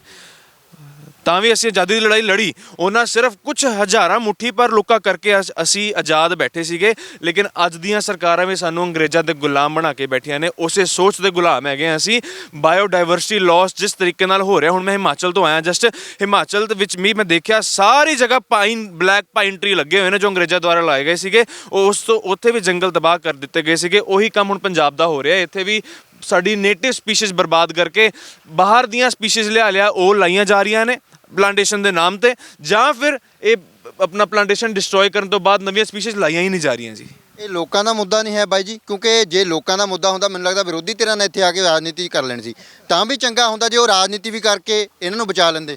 ਤਾਂ ਵੀ ਅਸੀਂ ਆਜ਼ਾਦੀ ਦੀ ਲੜਾਈ ਲੜੀ। ਉਹਨਾਂ ਸਿਰਫ ਕੁਝ ਹਜ਼ਾਰਾਂ ਮੁੱਠੀ ਪਰ ਲੋਕਾਂ ਕਰਕੇ ਅਸ- ਅਸੀਂ ਆਜ਼ਾਦ ਬੈਠੇ ਸੀਗੇ। ਲੇਕਿਨ ਅੱਜ ਦੀਆਂ ਸਰਕਾਰਾਂ ਵੀ ਸਾਨੂੰ ਅੰਗਰੇਜ਼ਾਂ ਦੇ ਗੁਲਾਮ ਬਣਾ ਕੇ ਬੈਠੀਆਂ ਨੇ। ਉਸੇ ਸੋਚ ਦੇ ਗੁਲਾਮ ਹੈਗੇ ਹਾਂ ਅਸੀਂ। ਬਾਇਓਡਾਇਵਰਸਿਟੀ ਲਾਸ ਜਿਸ ਤਰੀਕੇ ਨਾਲ ਹੋ ਰਿਹਾ, ਹੁਣ ਮੈਂ ਹਿਮਾਚਲ ਤੋਂ ਆਇਆ ਜਸਟ ਹਿਮਾਚਲ ਦੇ ਵਿੱਚ ਵੀ ਮੈਂ ਦੇਖਿਆ ਸਾਰੀ ਜਗ੍ਹਾ ਪਾਈਨ ਬਲੈਕ ਪਾਈਨ ਟਰੀ ਲੱਗੇ ਹੋਏ ਨੇ ਜੋ ਅੰਗਰੇਜ਼ਾਂ ਦੁਆਰਾ ਲਾਏ ਗਏ ਸੀਗੇ। ਉਹ ਉਸ ਤੋਂ ਉੱਥੇ ਵੀ ਜੰਗਲ ਤਬਾਹ ਕਰ ਦਿੱਤੇ ਗਏ ਸੀਗੇ। ਉਹੀ ਕੰਮ ਹੁਣ ਪੰਜਾਬ ਦਾ ਹੋ ਰਿਹਾ। ਹੈ। ਇੱਥੇ ਵੀ ਸਾਡੀ ਨੇਟਿਵ ਸਪੀਸੀਜ਼ ਬਰਬਾਦ ਕਰਕੇ ਬਾਹਰ ਦੀਆਂ ਸਪੀਸੀਜ਼ ਲਿਆ ਲਿਆ ਉਹ ਲਾਈਆਂ ਜਾ ਰਹੀਆਂ ਨੇ। ਪਲਾਂਟੇਸ਼ਨ ਦੇ ਨਾਮ ਤੇ ਜਾਂ ਫਿਰ ਇਹ ਆਪਣਾ ਪਲਾਂਟੇਸ਼ਨ ਡਿਸਟਰੋਏ ਕਰਨ ਤੋਂ ਬਾਅਦ ਨਵੀਆਂ ਸਪੀਸੀਜ਼ ਲਾਈਆਂ ਹੀ ਨਹੀਂ ਜਾ ਰਹੀਆਂ ਜੀ। ਇਹ ਲੋਕਾਂ ਦਾ ਮੁੱਦਾ ਨਹੀਂ ਹੈ ਬਾਈ ਜੀ ਕਿਉਂਕਿ ਜੇ ਲੋਕਾਂ ਦਾ ਮੁੱਦਾ ਹੁੰਦਾ ਮੈਨੂੰ ਲੱਗਦਾ ਵਿਰੋਧੀ ਧਿਰਾਂ ਨੇ ਇੱਥੇ ਆ ਕੇ ਰਾਜਨੀਤੀ ਕਰ ਲੈਣੀ ਸੀ। ਤਾਂ ਵੀ ਚੰਗਾ ਹੁੰਦਾ ਜੇ ਉਹ ਰਾਜਨੀਤੀ ਵੀ ਕਰਕੇ ਇਹਨਾਂ ਨੂੰ ਬਚਾ ਲੈਂਦੇ।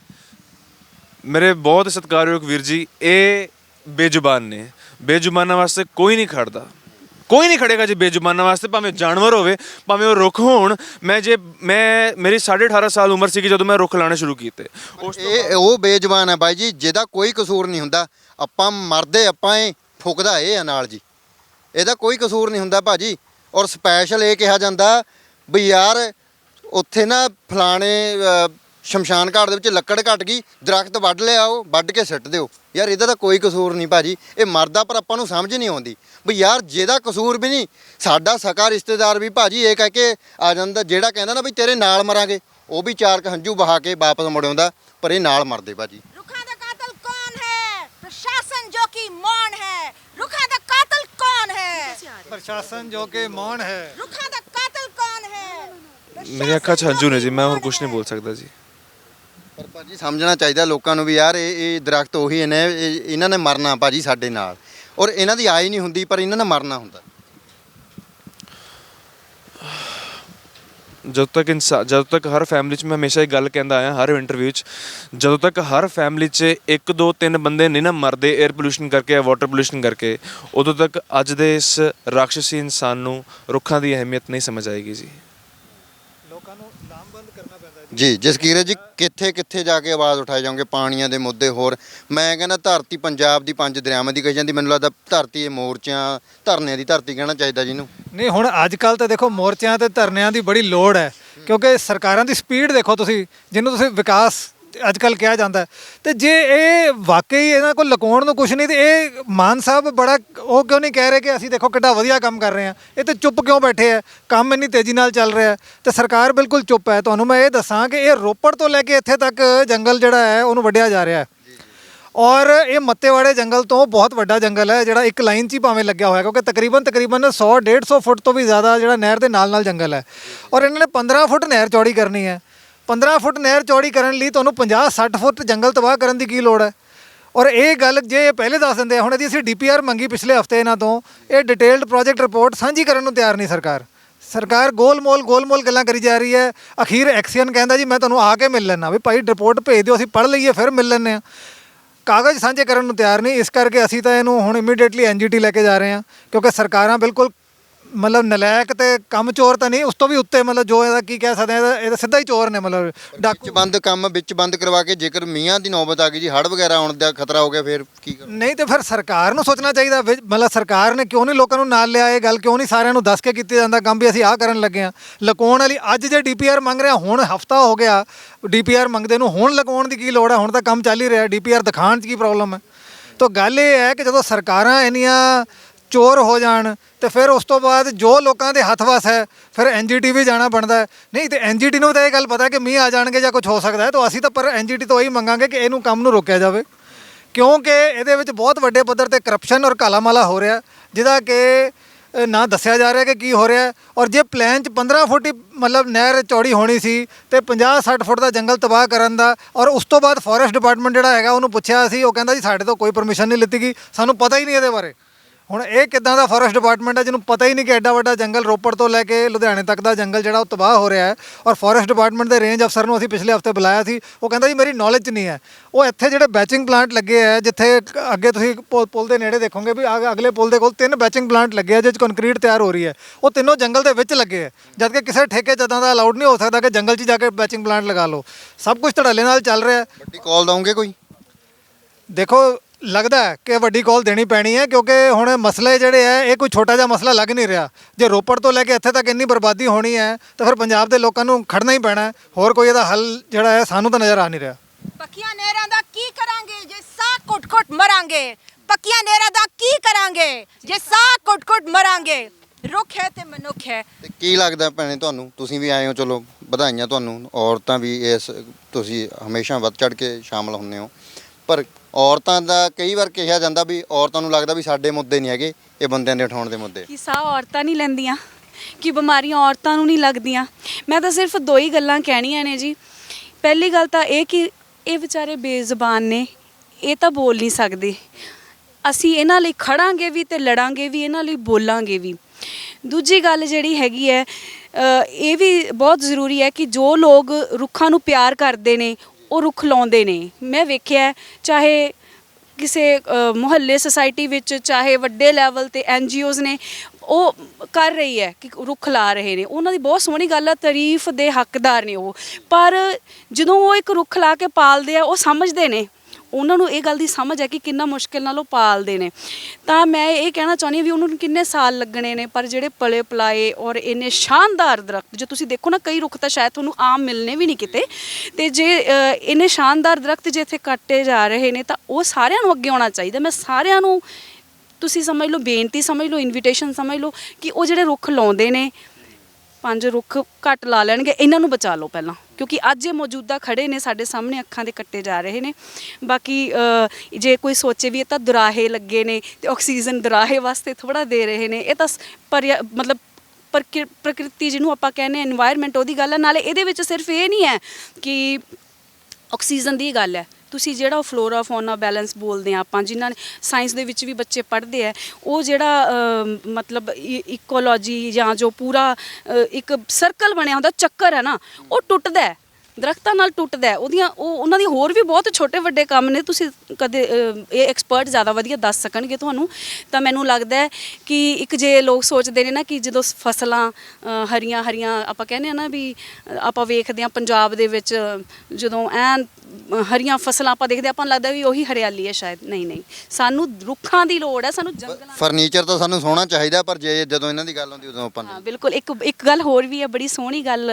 ਮੇਰੇ ਬਹੁਤ ਸਤਿਕਾਰਯੋਗ ਵੀਰ ਜੀ ਇਹ ਬੇਜ਼ੁਬਾਨ ਨੇ। ਬੇਜ਼ੁਬਾਨਾਂ ਵਾਸਤੇ ਕੋਈ ਨਹੀਂ ਖੜਦਾ। ਕੋਈ ਨਹੀਂ ਖੜੇਗਾ ਜੀ ਬੇਜ਼ੁਬਾਨਾਂ ਵਾਸਤੇ, ਭਾਵੇਂ ਜਾਨਵਰ ਹੋਵੇ, ਭਾਵੇਂ ਉਹ ਰੁੱਖ ਹੋਣ। ਮੈਂ ਜੇ, ਮੈਂ ਮੇਰੀ 18.5 ਸਾਲ ਉਮਰ ਸੀਗੀ ਜਦੋਂ ਮੈਂ ਰੁੱਖ ਲਾਣੇ ਸ਼ੁਰੂ ਕੀਤੇ। ਉਸ ਇਹ ਉਹ ਬੇਜ਼ੁਬਾਨ ਹੈ ਬਾਈ ਜੀ, ਜਿਹਦਾ ਕੋਈ ਕਸੂਰ ਨਹੀਂ ਹੁੰਦਾ। ਆਪਾਂ ਮਰਦੇ, ਆਪਾਂ ਇਹ ਫੁਕਦਾ ਇਹ ਆ ਨਾਲ ਜੀ। ਇਹਦਾ ਕੋਈ ਕਸੂਰ ਨਹੀਂ ਹੁੰਦਾ ਭਾਜੀ। ਔਰ ਸਪੈਸ਼ਲ ਇਹ ਕਿਹਾ ਜਾਂਦਾ ਵੀ ਯਾਰ, ਉੱਥੇ ਨਾ ਫਲਾਣੇ ਸ਼ਮਸ਼ਾਨ ਘਾਟ ਦੇ ਵਿੱਚ ਲੱਕੜ ਘਟ ਗਈ ਦਰਖਤ ਵੱਢ ਲਿਆਓ ਵੱਢ ਕੇ ਸਿੱਟ ਦਿਓ। ਯਾਰ ਇਹਦਾ ਤਾਂ ਕੋਈ ਕਸੂਰ ਨਹੀਂ ਭਾਜੀ ਇਹ ਮਰਦਾ ਪਰ ਆਪਾਂ ਨੂੰ ਸਮਝ ਨਹੀਂ ਆਉਂਦੀ। ਵੀ ਯਾਰ ਜਿਹਦਾ ਕਸੂਰ ਵੀ ਨਹੀਂ ਸਾਡਾ ਸਕਾ ਰਿਸ਼ਤੇਦਾਰ ਵੀ ਭਾਜੀ ਇਹ ਕਹਿ ਕੇ ਆ ਜਾਂਦਾ ਜਿਹੜਾ ਕਹਿੰਦਾ ਨਾ ਵੀ ਤੇਰੇ ਨਾਲ ਮਰਾਂਗੇ ਉਹ ਵੀ ਚਾਰ ਹੰਝੂ ਬਹਾ ਕੇ ਵਾਪਸ ਮੁੜ ਆਉਂਦਾ ਪਰ ਇਹ ਨਾਲ ਮਰਦੇ ਭਾਜੀ। ਰੁੱਖਾਂ ਦਾ ਕਾਤਲ ਕੌਣ ਹੈ? ਪ੍ਰਸ਼ਾਸਨ ਜੋ ਕਿ ਮੌਨ ਹੈ। ਰੁੱਖਾਂ ਦਾ ਕਾਤਲ ਕੌਣ ਹੈ? ਪ੍ਰਸ਼ਾਸਨ ਜੋ ਕਿ ਮੌਨ ਹੈ। ਰੁੱਖਾਂ ਦਾ ਕਾਤਲ ਕੌਣ ਹੈ? ਮੇਰੀ ਅੱਖਾਂ 'ਚ ਹੰਝੂ ਨੇ ਜੀ ਮੈਂ ਹੋਰ ਕੁਝ ਨਹੀਂ ਬੋਲ ਸਕਦਾ ਜੀ। ਪਰ ਭਾਜੀ ਸਮਝਣਾ ਚਾਹੀਦਾ ਲੋਕਾਂ ਨੂੰ ਵੀ ਯਾਰ ਇਹ ਇਹ ਦਰਖਤ ਉਹੀ ਨੇ, ਇਹ- ਇਹਨਾਂ ਨੇ ਮਰਨਾ ਭਾਜੀ ਸਾਡੇ ਨਾਲ। ਔਰ ਇਹਨਾਂ ਦੀ ਆਈ ਨਹੀਂ ਹੁੰਦੀ, ਪਰ ਇਹਨਾਂ ਨੇ ਮਰਨਾ ਹੁੰਦਾ। ਜਦੋਂ ਤੱਕ ਇਨਸਾ ਜਦੋਂ ਤੱਕ ਹਰ ਫੈਮਿਲੀ 'ਚ ਮੈਂ ਹਮੇਸ਼ਾ ਇਹ ਗੱਲ ਕਹਿੰਦਾ ਆਇਆ, ਹਰ ਇੰਟਰਵਿਊ 'ਚ, ਜਦੋਂ ਤੱਕ ਹਰ ਫੈਮਿਲੀ 'ਚ ਇੱਕ, ਦੋ, ਤਿੰਨ ਬੰਦੇ ਨਹੀਂ ਨਾ ਮਰਦੇ 에ਅਰ ਪੋਲੂਸ਼ਨ ਕਰਕੇ ਜਾਂ ਵਾਟਰ ਪੋਲੂਸ਼ਨ ਕਰਕੇ, ਉਦੋਂ ਤੱਕ ਅੱਜ ਦੇ ਇਸ ਰਾਖਸ਼ੀ ਇਨਸਾਨ ਨੂੰ ਰੁੱਖਾਂ ਦੀ ਅਹਿਮੀਅਤ ਨਹੀਂ ਸਮਝ ਆਏਗੀ ਜੀ ਲੋਕਾਂ ਨੂੰ ਲਾਮਬੰਦ ਕਰਨਾ ਪੈਂਦਾ ਜੀ ਜਸਕੀਰਤ ਜੀ, ਕਿੱਥੇ ਕਿੱਥੇ ਜਾ ਕੇ ਆਵਾਜ਼ ਉਠਾਈ ਜਾਓਗੇ? ਪਾਣੀਆਂ ਦੇ ਮੁੱਦੇ ਹੋਰ। ਮੈਂ ਕਹਿੰਦਾ ਧਰਤੀ ਪੰਜਾਬ ਦੀ ਪੰਜ ਦਰਿਆਵਾਂ ਦੀ ਕਹੀ ਜਾਂਦੀ ਮੈਨੂੰ ਲੱਗਦਾ ਧਰਤੀ ਇਹ ਮੋਰਚਿਆਂ, ਧਰਨਿਆਂ ਦੀ ਧਰਤੀ ਕਹਿਣਾ ਚਾਹੀਦਾ ਜਿਹਨੂੰ ਨਹੀਂ, ਹੁਣ ਅੱਜ ਕੱਲ ਤਾਂ ਦੇਖੋ, ਮੋਰਚਿਆਂ ਤੇ ਧਰਨਿਆਂ ਦੀ ਬੜੀ ਲੋੜ ਹੈ। ਕਿਉਂਕਿ ਸਰਕਾਰਾਂ ਦੀ ਸਪੀਡ ਦੇਖੋ ਤੁਸੀਂ, ਜਿਹਨੂੰ ਤੁਸੀਂ ਵਿਕਾਸ ਅੱਜ ਕੱਲ ਕਿਹਾ ਜਾਂਦਾ ਹੈ। ਤੇ ਜੇ ਇਹ ਵਾਕਈ ਇਹਨਾਂ ਕੋਲ ਲਕਾਉਣ ਨੂੰ ਕੁਝ ਨਹੀਂ, ਤੇ ਇਹ ਮਾਨ ਸਾਹਿਬ ਬੜਾ, ਉਹ ਕਿਉਂ ਨਹੀਂ ਕਹਿ ਰਹੇ ਕਿ ਅਸੀਂ ਦੇਖੋ ਕਿੱਡਾ ਵਧੀਆ ਕੰਮ ਕਰ ਰਹੇ ਹਾਂ। ਇਹ ਤੇ ਚੁੱਪ ਕਿਉਂ ਬੈਠੇ ਆ? ਕੰਮ ਇੰਨੀ ਤੇਜ਼ੀ ਨਾਲ ਚੱਲ ਰਿਹਾ ਹੈ। ਤੇ ਸਰਕਾਰ ਬਿਲਕੁਲ ਚੁੱਪ ਹੈ। ਤੁਹਾਨੂੰ ਮੈਂ ਇਹ ਦੱਸਾਂ ਕਿ ਇਹ ਰੋਪੜ ਤੋਂ ਲੈ ਕੇ ਇੱਥੇ ਤੱਕ ਜੰਗਲ ਜਿਹੜਾ ਹੈ, ਉਹਨੂੰ ਵੱਢਿਆ ਜਾ ਰਿਹਾ ਹੈ। ਔਰ ਇਹ ਮੱਤੇਵਾੜੇ ਜੰਗਲ ਤੋਂ ਬਹੁਤ ਵੱਡਾ ਜੰਗਲ ਹੈ, ਜਿਹੜਾ ਇੱਕ ਲਾਈਨ 'ਚ ਹੀ ਭਾਵੇਂ ਲੱਗਿਆ ਹੋਇਆ, ਕਿਉਂਕਿ ਤਕਰੀਬਨ ਤਕਰੀਬਨ 100 150 ਫੁੱਟ ਤੋਂ ਵੀ ਜ਼ਿਆਦਾ ਜਿਹੜਾ ਨਹਿਰ ਦੇ ਨਾਲ ਨਾਲ ਜੰਗਲ ਹੈ। ਔਰ ਇਹਨਾਂ ਨੇ 15 ਫੁੱਟ ਨਹਿਰ ਚੌੜੀ ਕਰਨੀ ਹੈ। 15 ਫੁੱਟ ਨਹਿਰ ਚੌੜੀ ਕਰਨ ਲਈ ਤੁਹਾਨੂੰ 50 60 ਫੁੱਟ ਜੰਗਲ ਤਬਾਹ ਕਰਨ ਦੀ ਕੀ ਲੋੜ ਹੈ? ਔਰ ਇਹ ਗੱਲ ਜੇ ਇਹ ਪਹਿਲੇ ਦੱਸ ਦਿੰਦੇ ਆ, ਹੁਣ ਇਹਦੀ ਅਸੀਂ ਡੀਪੀਆਰ ਮੰਗੀ ਪਿਛਲੇ ਹਫ਼ਤੇ ਇਹਨਾਂ ਤੋਂ ਇਹ ਡਿਟੇਲਡ ਪ੍ਰੋਜੈਕਟ ਰਿਪੋਰਟ ਸਾਂਝੀ ਕਰਨ ਨੂੰ ਤਿਆਰ ਨਹੀਂ ਸਰਕਾਰ। ਸਰਕਾਰ ਗੋਲਮੋਲ ਗੋਲਮੋਲ ਗੱਲਾਂ ਕਰੀ ਜਾ ਰਹੀ ਹੈ। ਅਖੀਰ ਐਕਸੀਅਨ ਕਹਿੰਦਾ ਜੀ ਮੈਂ ਤੁਹਾਨੂੰ ਆ ਕੇ ਮਿਲ ਲੈਣਾ ਵੀ ਭਾਈ ਰਿਪੋਰਟ ਭੇਜ ਦਿਓ ਅਸੀਂ ਪੜ੍ਹ ਲਈਏ ਫਿਰ ਮਿਲ ਲੈਂਦੇ ਆ ਕਾਗਜ਼ ਸਾਂਝੇ ਕਰਨ ਨੂੰ ਤਿਆਰ ਨਹੀਂ ਇਸ ਕਰਕੇ ਅਸੀਂ ਤਾਂ ਇਹਨੂੰ ਹੁਣ ਇਮੀਡੀਏਟਲੀ ਐਨਜੀਟੀ ਲੈ ਕੇ ਜਾ ਰਹੇ ਹਾਂ ਕਿਉਂਕਿ ਸਰਕਾਰਾਂ ਬਿਲਕੁਲ ਮਤਲਬ ਨਲਾਇਕ ਤੇ ਕੰਮ ਚੋਰ ਤਾਂ ਨਹੀਂ ਉਸ ਤੋਂ ਵੀ ਉੱਤੇ ਮਤਲਬ ਜੋ ਇਹਦਾ ਕੀ ਕਹਿ ਸਕਦੇ ਆ ਇਹਦਾ- ਇਹਦਾ ਸਿੱਧਾ ਹੀ ਚੋਰ ਨੇ ਮਤਲਬ ਵਿੱਚ ਡਾਕੂ ਬੰਦ ਕੰਮ ਵਿੱਚ ਬੰਦ ਕਰਵਾ ਕੇ ਜੇਕਰ ਮੀਆਂ ਦੀ ਨੌਬਤ ਆ ਗਈ ਜੀ ਹੜ ਵਗੈਰਾ ਆਉਣ ਦਾ ਖਤਰਾ ਹੋ ਗਿਆ ਫਿਰ ਕੀ ਕਰੋ? ਨਹੀਂ ਤੇ ਫਿਰ ਸਰਕਾਰ ਨੂੰ ਸੋਚਣਾ ਚਾਹੀਦਾ ਵੀ ਮਤਲਬ ਸਰਕਾਰ ਨੇ ਕਿਉਂ ਨਹੀਂ ਲੋਕਾਂ ਨੂੰ ਨਾਲ ਲਿਆ ਇਹ ਗੱਲ ਕਿਉਂ ਨਹੀਂ ਸਾਰਿਆਂ ਨੂੰ ਦੱਸ ਕੇ ਕੀਤਾ ਜਾਂਦਾ ਕੰਮ ਵੀ ਅਸੀਂ ਆਹ ਕਰਨ ਲੱਗੇ ਆ ਲਕਾਉਣ ਵਾਲੀ ਅੱਜ ਜੇ ਡੀਪੀਆਰ ਮੰਗ ਰਿਹਾ ਹੁਣ ਹਫਤਾ ਹੋ ਗਿਆ ਡੀਪੀਆਰ ਮੰਗਦੇ ਨੂੰ ਹੁਣ ਲਕਾਉਣ ਦੀ ਕੀ ਲੋੜ ਹੈ ਹੁਣ ਤਾਂ ਕੰਮ ਚੱਲ ਹੀ ਰਿਹਾ ਡੀਪੀਆਰ ਦਿਖਾਉਣ 'ਚ ਕੀ ਪ੍ਰੋਬਲਮ ਹੈ ਤਾਂ ਗੱਲ ਇਹ ਹੈ ਕਿ ਜਦੋਂ ਸਰਕਾਰਾਂ ਇੰਨੀਆਂ ਚੋਰ ਹੋ ਜਾਣ ਤੇ ਫਿਰ ਉਸ ਤੋਂ ਬਾਅਦ ਜੋ ਲੋਕਾਂ ਦੇ ਹੱਥ ਵਸ ਹੈ, ਫਿਰ ਐਨਜੀਟੀ ਵੀ ਜਾਣਾ ਬਣਦਾ ਹੈ। ਨਹੀਂ, ਤੇ ਐਨਜੀਟੀ ਨੂੰ ਤਾਂ ਇਹ ਗੱਲ ਪਤਾ ਕਿ ਮੀਂਹ ਆ ਜਾਣਗੇ ਜਾਂ ਕੁਝ ਹੋ ਸਕਦਾ ਹੈ, ਤਾਂ ਅਸੀਂ ਤਾਂ ਪਰ ਐਨਜੀਟੀ ਤੋਂ ਇਹੀ ਮੰਗਾਂਗੇ ਕਿ ਇਹਨੂੰ ਕੰਮ ਨੂੰ ਰੋਕਿਆ ਜਾਵੇ। ਕਿਉਂਕਿ ਇਹਦੇ ਵਿੱਚ ਬਹੁਤ ਵੱਡੇ ਪੱਧਰ ਤੇ ਕਰਪਸ਼ਨ ਔਰ ਕਾਲਾਮਾਲਾ ਹੋ ਰਿਹਾ ਜਿਹਦਾ ਕਿ ਨਾ ਦੱਸਿਆ ਜਾ ਰਿਹਾ ਕਿ ਕੀ ਹੋ ਰਿਹਾ ਔਰ ਜੇ ਪਲਾਨ 'ਚ 15 ਫੁੱਟ ਹੀ ਮਤਲਬ ਨਹਿਰ ਚੌੜੀ ਹੋਣੀ ਸੀ ਤੇ 50 60 ਫੁੱਟ ਦਾ ਜੰਗਲ ਤਬਾਹ ਕਰਨ ਦਾ, ਔਰ ਉਸ ਤੋਂ ਬਾਅਦ ਫੋਰੈਸਟ ਡਿਪਾਰਟਮੈਂਟ ਜਿਹੜਾ ਹੈਗਾ ਉਹਨੂੰ ਪੁੱਛਿਆ ਸੀ, ਉਹ ਕਹਿੰਦਾ ਜੀ ਸਾਡੇ ਤੋਂ ਕੋਈ ਪਰਮਿਸ਼ਨ ਨਹੀਂ ਲਿੱਤੀ ਗਈ, ਸਾਨੂੰ ਪਤਾ ਹੀ ਨਹੀਂ ਇਹਦੇ ਬਾਰੇ। ਹੁਣ ਇਹ ਕਿੱਦਾਂ ਦਾ ਫੋਰੈਸਟ ਡਿਪਾਰਟਮੈਂਟ ਹੈ ਜਿਹਨੂੰ ਪਤਾ ਹੀ ਨਹੀਂ ਕਿ ਐਡਾ ਵੱਡਾ ਜੰਗਲ ਰੋਪੜ ਤੋਂ ਲੈ ਕੇ ਲੁਧਿਆਣੇ ਤੱਕ ਦਾ ਜੰਗਲ ਜਿਹੜਾ ਉਹ ਤਬਾਹ ਹੋ ਰਿਹਾ ਹੈ। ਔਰ ਫੋਰੈਸਟ ਡਿਪਾਰਟਮੈਂਟ ਦੇ ਰੇਂਜ ਅਫਸਰ ਨੂੰ ਅਸੀਂ ਪਿਛਲੇ ਹਫ਼ਤੇ ਬੁਲਾਇਆ ਸੀ। ਉਹ ਕਹਿੰਦਾ ਜੀ ਮੇਰੀ ਨੌਲੇਜ ਨਹੀਂ ਹੈ। ਉਹ ਇੱਥੇ ਜਿਹੜੇ ਬੈਚਿੰਗ ਪਲਾਂਟ ਲੱਗੇ ਆ ਜਿੱਥੇ ਅੱਗੇ ਤੁਸੀਂ ਪੁਲ- ਦੇ ਨੇੜੇ ਦੇਖੋਗੇ ਵੀ ਅਗ- ਅਗਲੇ ਪੁਲ ਦੇ ਕੋਲ ਤਿੰਨ ਬੈਚਿੰਗ ਪਲਾਂਟ ਲੱਗੇ ਆ ਜਿਸ 'ਚ ਕੰਕਰੀਟ ਤਿਆਰ ਹੋ ਰਹੀ ਹੈ। ਉਹ ਤਿੰਨੋਂ ਜੰਗਲ ਦੇ ਵਿੱਚ ਲੱਗੇ ਆ ਜਦ ਕਿ ਕਿਸੇ ਠੇਕੇ ਇਦਾਂ ਦਾ ਅਲਾਉਡ ਨਹੀਂ ਹੋ ਸਕਦਾ ਕਿ ਜੰਗਲ 'ਚ ਜਾ ਕੇ ਬੈਚਿੰਗ ਪਲਾਂਟ ਲਗਾ ਲਓ। ਸਭ ਕੁਝ ਧੜੱਲੇ ਨਾਲ ਚੱਲ ਰਿਹਾ ਵੱਡੀ ਕਾਲ ਦਵਾਂਗੇ ਕੋਈ? ਦੇਖੋ ਲੱਗਦਾ ਹੈ ਕਿ ਵੱਡੀ ਕਾਲ ਦੇਣੀ ਪੈਣੀ ਹੈ ਕਿਉਂਕਿ ਹੁਣ ਮਸਲੇ ਜਿਹੜੇ ਹੈ ਇਹ ਕੋਈ ਛੋਟਾ ਜਿਹਾ ਮਸਲਾ ਲੱਗ ਨਹੀਂ ਰਿਹਾ। ਜੇ ਰੋਪੜ ਤੋਂ ਲੈ ਕੇ ਇੱਥੇ ਤੱਕ ਇੰਨੀ ਬਰਬਾਦੀ ਹੋਣੀ ਹੈ ਤਾਂ ਫਿਰ ਪੰਜਾਬ ਦੇ ਲੋਕਾਂ ਨੂੰ ਖੜਨਾ ਹੀ ਪੈਣਾ ਹੈ। ਹੋਰ ਕੋਈ ਇਹਦਾ ਹੱਲ ਜਿਹੜਾ ਹੈ ਸਾਨੂੰ ਤਾਂ ਨਜ਼ਰ ਆ ਨਹੀਂ ਰਿਹਾ। ਪੱਕੀਆਂ ਨਹਿਰਾਂ ਦਾ ਕੀ ਕਰਾਂਗੇ? ਜੇ ਸਾਹ ਕੁੱਟ-ਕੁੱਟ ਮਰਾਂਗੇ ਪੱਕੀਆਂ ਨਹਿਰਾਂ ਦਾ ਕੀ ਕਰਾਂਗੇ? ਜੇ ਸਾਹ ਕੁੱਟ-ਕੁੱਟ ਮਰਾਂਗੇ ਰੁੱਖ ਹੈ ਤੇ ਮਨੁੱਖ ਹੈ। ਤੇ ਕੀ ਲੱਗਦਾ ਭੈਣੇ ਤੁਹਾਨੂੰ? ਤੁਸੀਂ ਵੀ ਆਏ ਹੋ ਚਲੋ ਵਧਾਈਆਂ ਤੁਹਾਨੂੰ। ਔਰਤਾਂ ਵੀ ਇਸ ਤੁਸੀਂ ਹਮੇਸ਼ਾ ਵੱਧ ਚੜ ਕੇ ਸ਼ਾਮਲ ਹੁੰਦੇ ਹੋ। ਪਰ ਔਰਤਾਂ ਦਾ ਕਈ ਵਾਰ ਕਿਹਾ ਜਾਂਦਾ ਵੀ ਔਰਤਾਂ ਨੂੰ ਲੱਗਦਾ ਵੀ ਸਾਡੇ ਮੁੱਦੇ ਨਹੀਂ ਹੈਗੇ ਇਹ ਬੰਦਿਆਂ ਦੇ ਉਠਾਉਣ ਦੇ ਮੁੱਦੇ। ਕਿ ਸਾਹ ਔਰਤਾਂ ਨਹੀਂ ਲੈਂਦੀਆਂ ਕਿ ਬਿਮਾਰੀਆਂ ਔਰਤਾਂ ਨੂੰ ਨਹੀਂ ਲੱਗਦੀਆਂ। ਮੈਂ ਤਾਂ ਸਿਰਫ ਦੋ ਹੀ ਗੱਲਾਂ ਕਹਿਣੀਆਂ ਨੇ ਜੀ। ਪਹਿਲੀ ਗੱਲ ਤਾਂ ਇਹ ਕਿ ਇਹ ਵਿਚਾਰੇ ਬੇਜ਼ੁਬਾਨ ਨੇ ਇਹ ਤਾਂ ਬੋਲ ਨਹੀਂ ਸਕਦੇ। ਅਸੀਂ ਇਹਨਾਂ ਲਈ ਖੜਾਂਗੇ ਵੀ ਤੇ ਲੜਾਂਗੇ ਵੀ ਇਹਨਾਂ ਲਈ ਬੋਲਾਂਗੇ ਵੀ। ਦੂਜੀ ਗੱਲ ਜਿਹੜੀ ਹੈਗੀ ਹੈ ਅ, ਇਹ ਵੀ ਬਹੁਤ ਜ਼ਰੂਰੀ ਹੈ ਕਿ ਜੋ ਲੋਕ ਰੁੱਖਾਂ ਨੂੰ ਪਿਆਰ ਕਰਦੇ ਨੇ ਉਹ ਰੁੱਖ ਲਾਉਂਦੇ ਨੇ। ਮੈਂ ਵੇਖਿਆ ਚਾਹੇ ਕਿਸੇ ਮੁਹੱਲੇ ਸੁਸਾਇਟੀ ਵਿੱਚ, ਚਾਹੇ ਵੱਡੇ ਲੈਵਲ ਤੇ ਐਨਜੀਓਜ਼ ਨੇ, ਉਹ ਕਰ ਰਹੀ ਹੈ ਕਿ ਰੁੱਖ ਲਾ ਰਹੇ ਨੇ। ਉਹਨਾਂ ਦੀ ਬਹੁਤ ਸੋਹਣੀ ਗੱਲ ਆ, ਤਾਰੀਫ ਦੇ ਹੱਕਦਾਰ ਨੇ ਉਹ। ਪਰ ਜਦੋਂ ਉਹ ਇੱਕ ਰੁੱਖ ਲਾ ਕੇ ਪਾਲਦੇ ਆ, ਉਹ ਸਮਝਦੇ ਨੇ। ਉਹਨਾਂ ਨੂੰ ਇਹ ਗੱਲ ਦੀ ਸਮਝ ਹੈ ਕਿ ਕਿੰਨਾ ਮੁਸ਼ਕਿਲ ਨਾਲ ਉਹ ਪਾਲਦੇ ਨੇ। ਤਾਂ ਮੈਂ ਇਹ ਕਹਿਣਾ ਚਾਹੁੰਦੀ ਹਾਂ ਵੀ ਉਹਨਾਂ ਨੂੰ ਕਿੰਨੇ ਸਾਲ ਲੱਗਣੇ ਨੇ, ਪਰ ਜਿਹੜੇ ਪਲੇ ਪਲਾਏ ਔਰ ਇੰਨੇ ਸ਼ਾਨਦਾਰ ਦਰਖਤ, ਜੇ ਤੁਸੀਂ ਦੇਖੋ ਨਾ ਕਈ ਰੁੱਖ ਤਾਂ ਸ਼ਾਇਦ ਤੁਹਾਨੂੰ ਆਮ ਮਿਲਨੇ ਵੀ ਨਹੀਂ ਕਿਤੇ, ਤੇ ਜੇ ਇੰਨੇ ਸ਼ਾਨਦਾਰ ਦਰਖਤ ਜੇ ਇੱਥੇ ਕੱਟੇ ਜਾ ਰਹੇ ਨੇ, ਤਾਂ ਉਹ ਸਾਰਿਆਂ ਨੂੰ ਅੱਗੇ ਆਉਣਾ ਚਾਹੀਦਾ। ਮੈਂ ਸਾਰਿਆਂ ਨੂੰ ਤੁਸੀਂ ਸਮਝ ਲਓ, ਬੇਨਤੀ ਸਮਝ ਲਓ ਇਨਵੀਟੇਸ਼ਨ ਸਮਝ ਲਓ ਕਿ ਉਹ ਜਿਹੜੇ ਰੁੱਖ ਲਾਉਂਦੇ ਨੇ ਪੰਜ ਰੁੱਖ ਘੱਟ ਲਾ ਲੈਣਗੇ, ਇਹਨਾਂ ਨੂੰ ਬਚਾ ਲਓ ਪਹਿਲਾਂ, ਕਿਉਂਕਿ ਅੱਜ ਇਹ ਮੌਜੂਦਾ ਖੜੇ ਨੇ, ਸਾਡੇ ਸਾਹਮਣੇ ਅੱਖਾਂ ਦੇ ਕੱਟੇ ਜਾ ਰਹੇ ਨੇ। ਬਾਕੀ ਜੇ ਕੋਈ ਸੋਚੇ ਵੀ ਇਹ ਤਾਂ ਦੁਰਾਹੇ ਲੱਗੇ ਨੇ ਤੇ ਆਕਸੀਜਨ ਦੁਰਾਹੇ ਵਾਸਤੇ ਥੋੜਾ ਦੇ ਰਹੇ ਨੇ, ਇਹ ਤਾਂ ਸ- ਪਰਿਆ- ਮਤਲਬ ਪ੍ਰਕਿ- ਪ੍ਰਕਿਰਤੀ ਜਿਹਨੂੰ ਆਪਾਂ ਕਹਿੰਦੇ এনवायरमेंट ਉਹਦੀ ਗੱਲ ਹੈ। ਨਾਲੇ ਇਹਦੇ ਵਿੱਚ ਸਿਰਫ ਇਹ ਨਹੀਂ ਹੈ ਕਿ ਆਕਸੀਜਨ ਦੀ ਗੱਲ ਹੈ। ਤੁਸੀਂ ਜਿਹੜਾ ਉਹ ਫਲੋਰਾ ਫੌਨਾ ਬੈਲੈਂਸ ਬੋਲਦੇ ਆ ਆਪਾਂ ਜਿਨ੍ਹਾਂ ਨੇ ਸਾਇੰਸ ਦੇ ਵਿੱਚ ਵੀ ਬੱਚੇ ਪੜ੍ਹਦੇ ਆ ਉਹ ਜਿਹੜਾ ਅਮ, ਮਤਲਬ ਇਕੋਲੋਜੀ ਜਾਂ ਜੋ ਪੂਰਾ ਅ, ਇੱਕ ਸਰਕਲ ਬਣਿਆ ਹੁੰਦਾ ਚੱਕਰ ਹੈ ਨਾ ਉਹ ਟੁੱਟਦਾ ਹੈ। ਦਰਖਤਾਂ ਨਾਲ ਟੁੱਟਦਾ ਹੈ। ਉਹਦੀਆਂ ਉਹ ਉਹਨਾਂ ਦੀ ਹੋਰ ਵੀ ਬਹੁਤ ਛੋਟੇ ਵੱਡੇ ਕੰਮ ਨੇ। ਤੁਸੀਂ ਕਦੇ ਇਹ ਐਕਸਪਰਟ ਜ਼ਿਆਦਾ ਵਧੀਆ ਦੱਸ ਸਕਣਗੇ ਤੁਹਾਨੂੰ। ਤਾਂ ਮੈਨੂੰ ਲੱਗਦਾ ਹੈ ਕਿ ਇੱਕ ਜੇ ਲੋਕ ਸੋਚਦੇ ਨੇ ਨਾ ਕਿ ਜਦੋਂ ਫਸਲਾਂ ਹਰੀਆਂ ਹਰੀਆਂ ਆਪਾਂ ਕਹਿੰਦੇ ਆ ਨਾ ਵੀ ਆਪਾਂ ਵੇਖਦੇ ਆ ਪੰਜਾਬ ਦੇ ਵਿੱਚ ਜਦੋਂ ਐਨ ਹਰੀਆਂ ਫਸਲਾਂ ਆਪਾਂ ਦੇਖਦੇ ਹਾਂ, ਆਪਾਂ ਨੂੰ ਲੱਗਦਾ ਵੀ ਉਹੀ ਹਰਿਆਲੀ ਹੈ ਸ਼ਾਇਦ। ਨਹੀਂ ਨਹੀਂ। ਸਾਨੂੰ ਰੁੱਖਾਂ ਦੀ ਲੋੜ ਹੈ ਸਾਨੂੰ ਜੰਗਲਾਂ ਫਰਨੀਚਰ ਤਾਂ ਸਾਨੂੰ ਸੋਹਣਾ ਚਾਹੀਦਾ ਪਰ ਜੇ ਜਦੋਂ ਇਹਨਾਂ ਦੀ ਗੱਲ ਆਉਂਦੀ ਉਦੋਂ ਆਪਾਂ ਹਾਂ ਬਿਲਕੁਲ। ਇੱਕ ਇੱਕ ਗੱਲ ਹੋਰ ਵੀ ਹੈ ਬੜੀ ਸੋਹਣੀ ਗੱਲ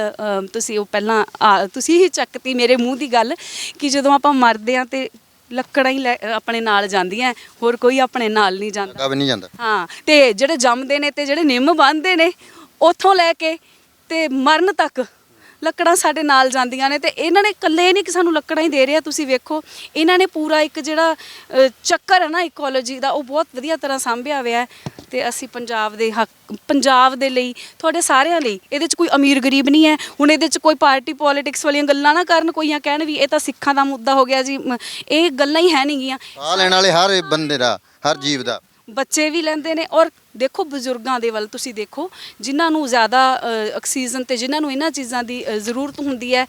ਤੁਸੀਂ ਉਹ ਪਹਿਲਾਂ ਆ, ਤੁਸੀਂ ਹੀ ਚੱਕਤੀ ਮੇਰੇ ਮੂੰਹ ਦੀ ਗੱਲ ਕਿ ਜਦੋਂ ਆਪਾਂ ਮਰਦੇ ਆ ਤੇ ਲੱਕੜਾਂ ਹੀ ਲੈ- ਆਪਣੇ ਨਾਲ ਜਾਂਦੀਆਂ ਹੋਰ ਕੋਈ ਆਪਣੇ ਨਾਲ ਨਹੀਂ ਜਾਂਦਾ। ਵੀ ਨਹੀਂ ਜਾਂਦਾ। ਹਾਂ ਤੇ ਜਿਹੜੇ ਜੰਮਦੇ ਨੇ ਤੇ ਜਿਹੜੇ ਨਿੰਮ ਬੰਨਦੇ ਨੇ ਉੱਥੋਂ ਲੈ ਕੇ ਤੇ ਮਰਨ ਤੱਕ ਲੱਕੜਾਂ ਸਾਡੇ ਨਾਲ ਜਾਂਦੀਆਂ ਨੇ ਤੇ ਇਹਨਾਂ ਨੇ ਇਕੱਲੇ ਨਹੀਂ ਕਿ ਸਾਨੂੰ ਲੱਕੜਾਂ ਹੀ ਦੇ ਰਿਹਾ ਤੁਸੀਂ ਵੇਖੋ। ਇਹਨਾਂ ਨੇ ਪੂਰਾ ਇੱਕ ਜਿਹੜਾ ਅ, ਚੱਕਰ ਹੈ ਨਾ ਇਕੋਲੋਜੀ ਦਾ ਉਹ ਬਹੁਤ ਵਧੀਆ ਤਰ੍ਹਾਂ ਸਾਂਭਿਆ ਹੋਇਆ ਹੈ ਤੇ ਅਸੀਂ ਪੰਜਾਬ ਦੇ ਹੱਕ ਪੰਜਾਬ ਦੇ ਲਈ ਤੁਹਾਡੇ ਸਾਰਿਆਂ ਲਈ ਇਹਦੇ 'ਚ ਕੋਈ ਅਮੀਰ ਗਰੀਬ ਨਹੀਂ ਹੈ। ਹੁਣ ਇਹਦੇ 'ਚ ਕੋਈ ਪਾਰਟੀ ਪੋਲਿਟਿਕਸ ਵਾਲੀਆਂ ਗੱਲਾਂ ਨਾ ਕਰਨ ਕੋਈਆਂ ਕਹਿਣ ਵੀ ਇਹ ਤਾਂ ਸਿੱਖਾਂ ਦਾ ਮੁੱਦਾ ਹੋ ਗਿਆ ਜੀ ਮ, ਇਹ ਗੱਲਾਂ ਹੀ ਹੈ ਨਹੀਂਗੀਆਂ ਸਾਹ ਲੈਣ ਵਾਲੇ ਹਰ ਬੰਦੇ ਦਾ ਹਰ ਜੀਵ ਦਾ। ਬੱਚੇ ਵੀ ਲੈਂਦੇ ਨੇ ਔਰ ਦੇਖੋ ਬਜ਼ੁਰਗਾਂ ਦੇ ਵੱਲ ਤੁਸੀਂ ਦੇਖੋ ਜਿਨ੍ਹਾਂ ਨੂੰ ਜ਼ਿਆਦਾ ਆਕਸੀਜਨ ਤੇ ਜਿਨ੍ਹਾਂ ਨੂੰ ਇਹਨਾਂ ਚੀਜ਼ਾਂ ਦੀ ਜ਼ਰੂਰਤ ਹੁੰਦੀ ਹੈ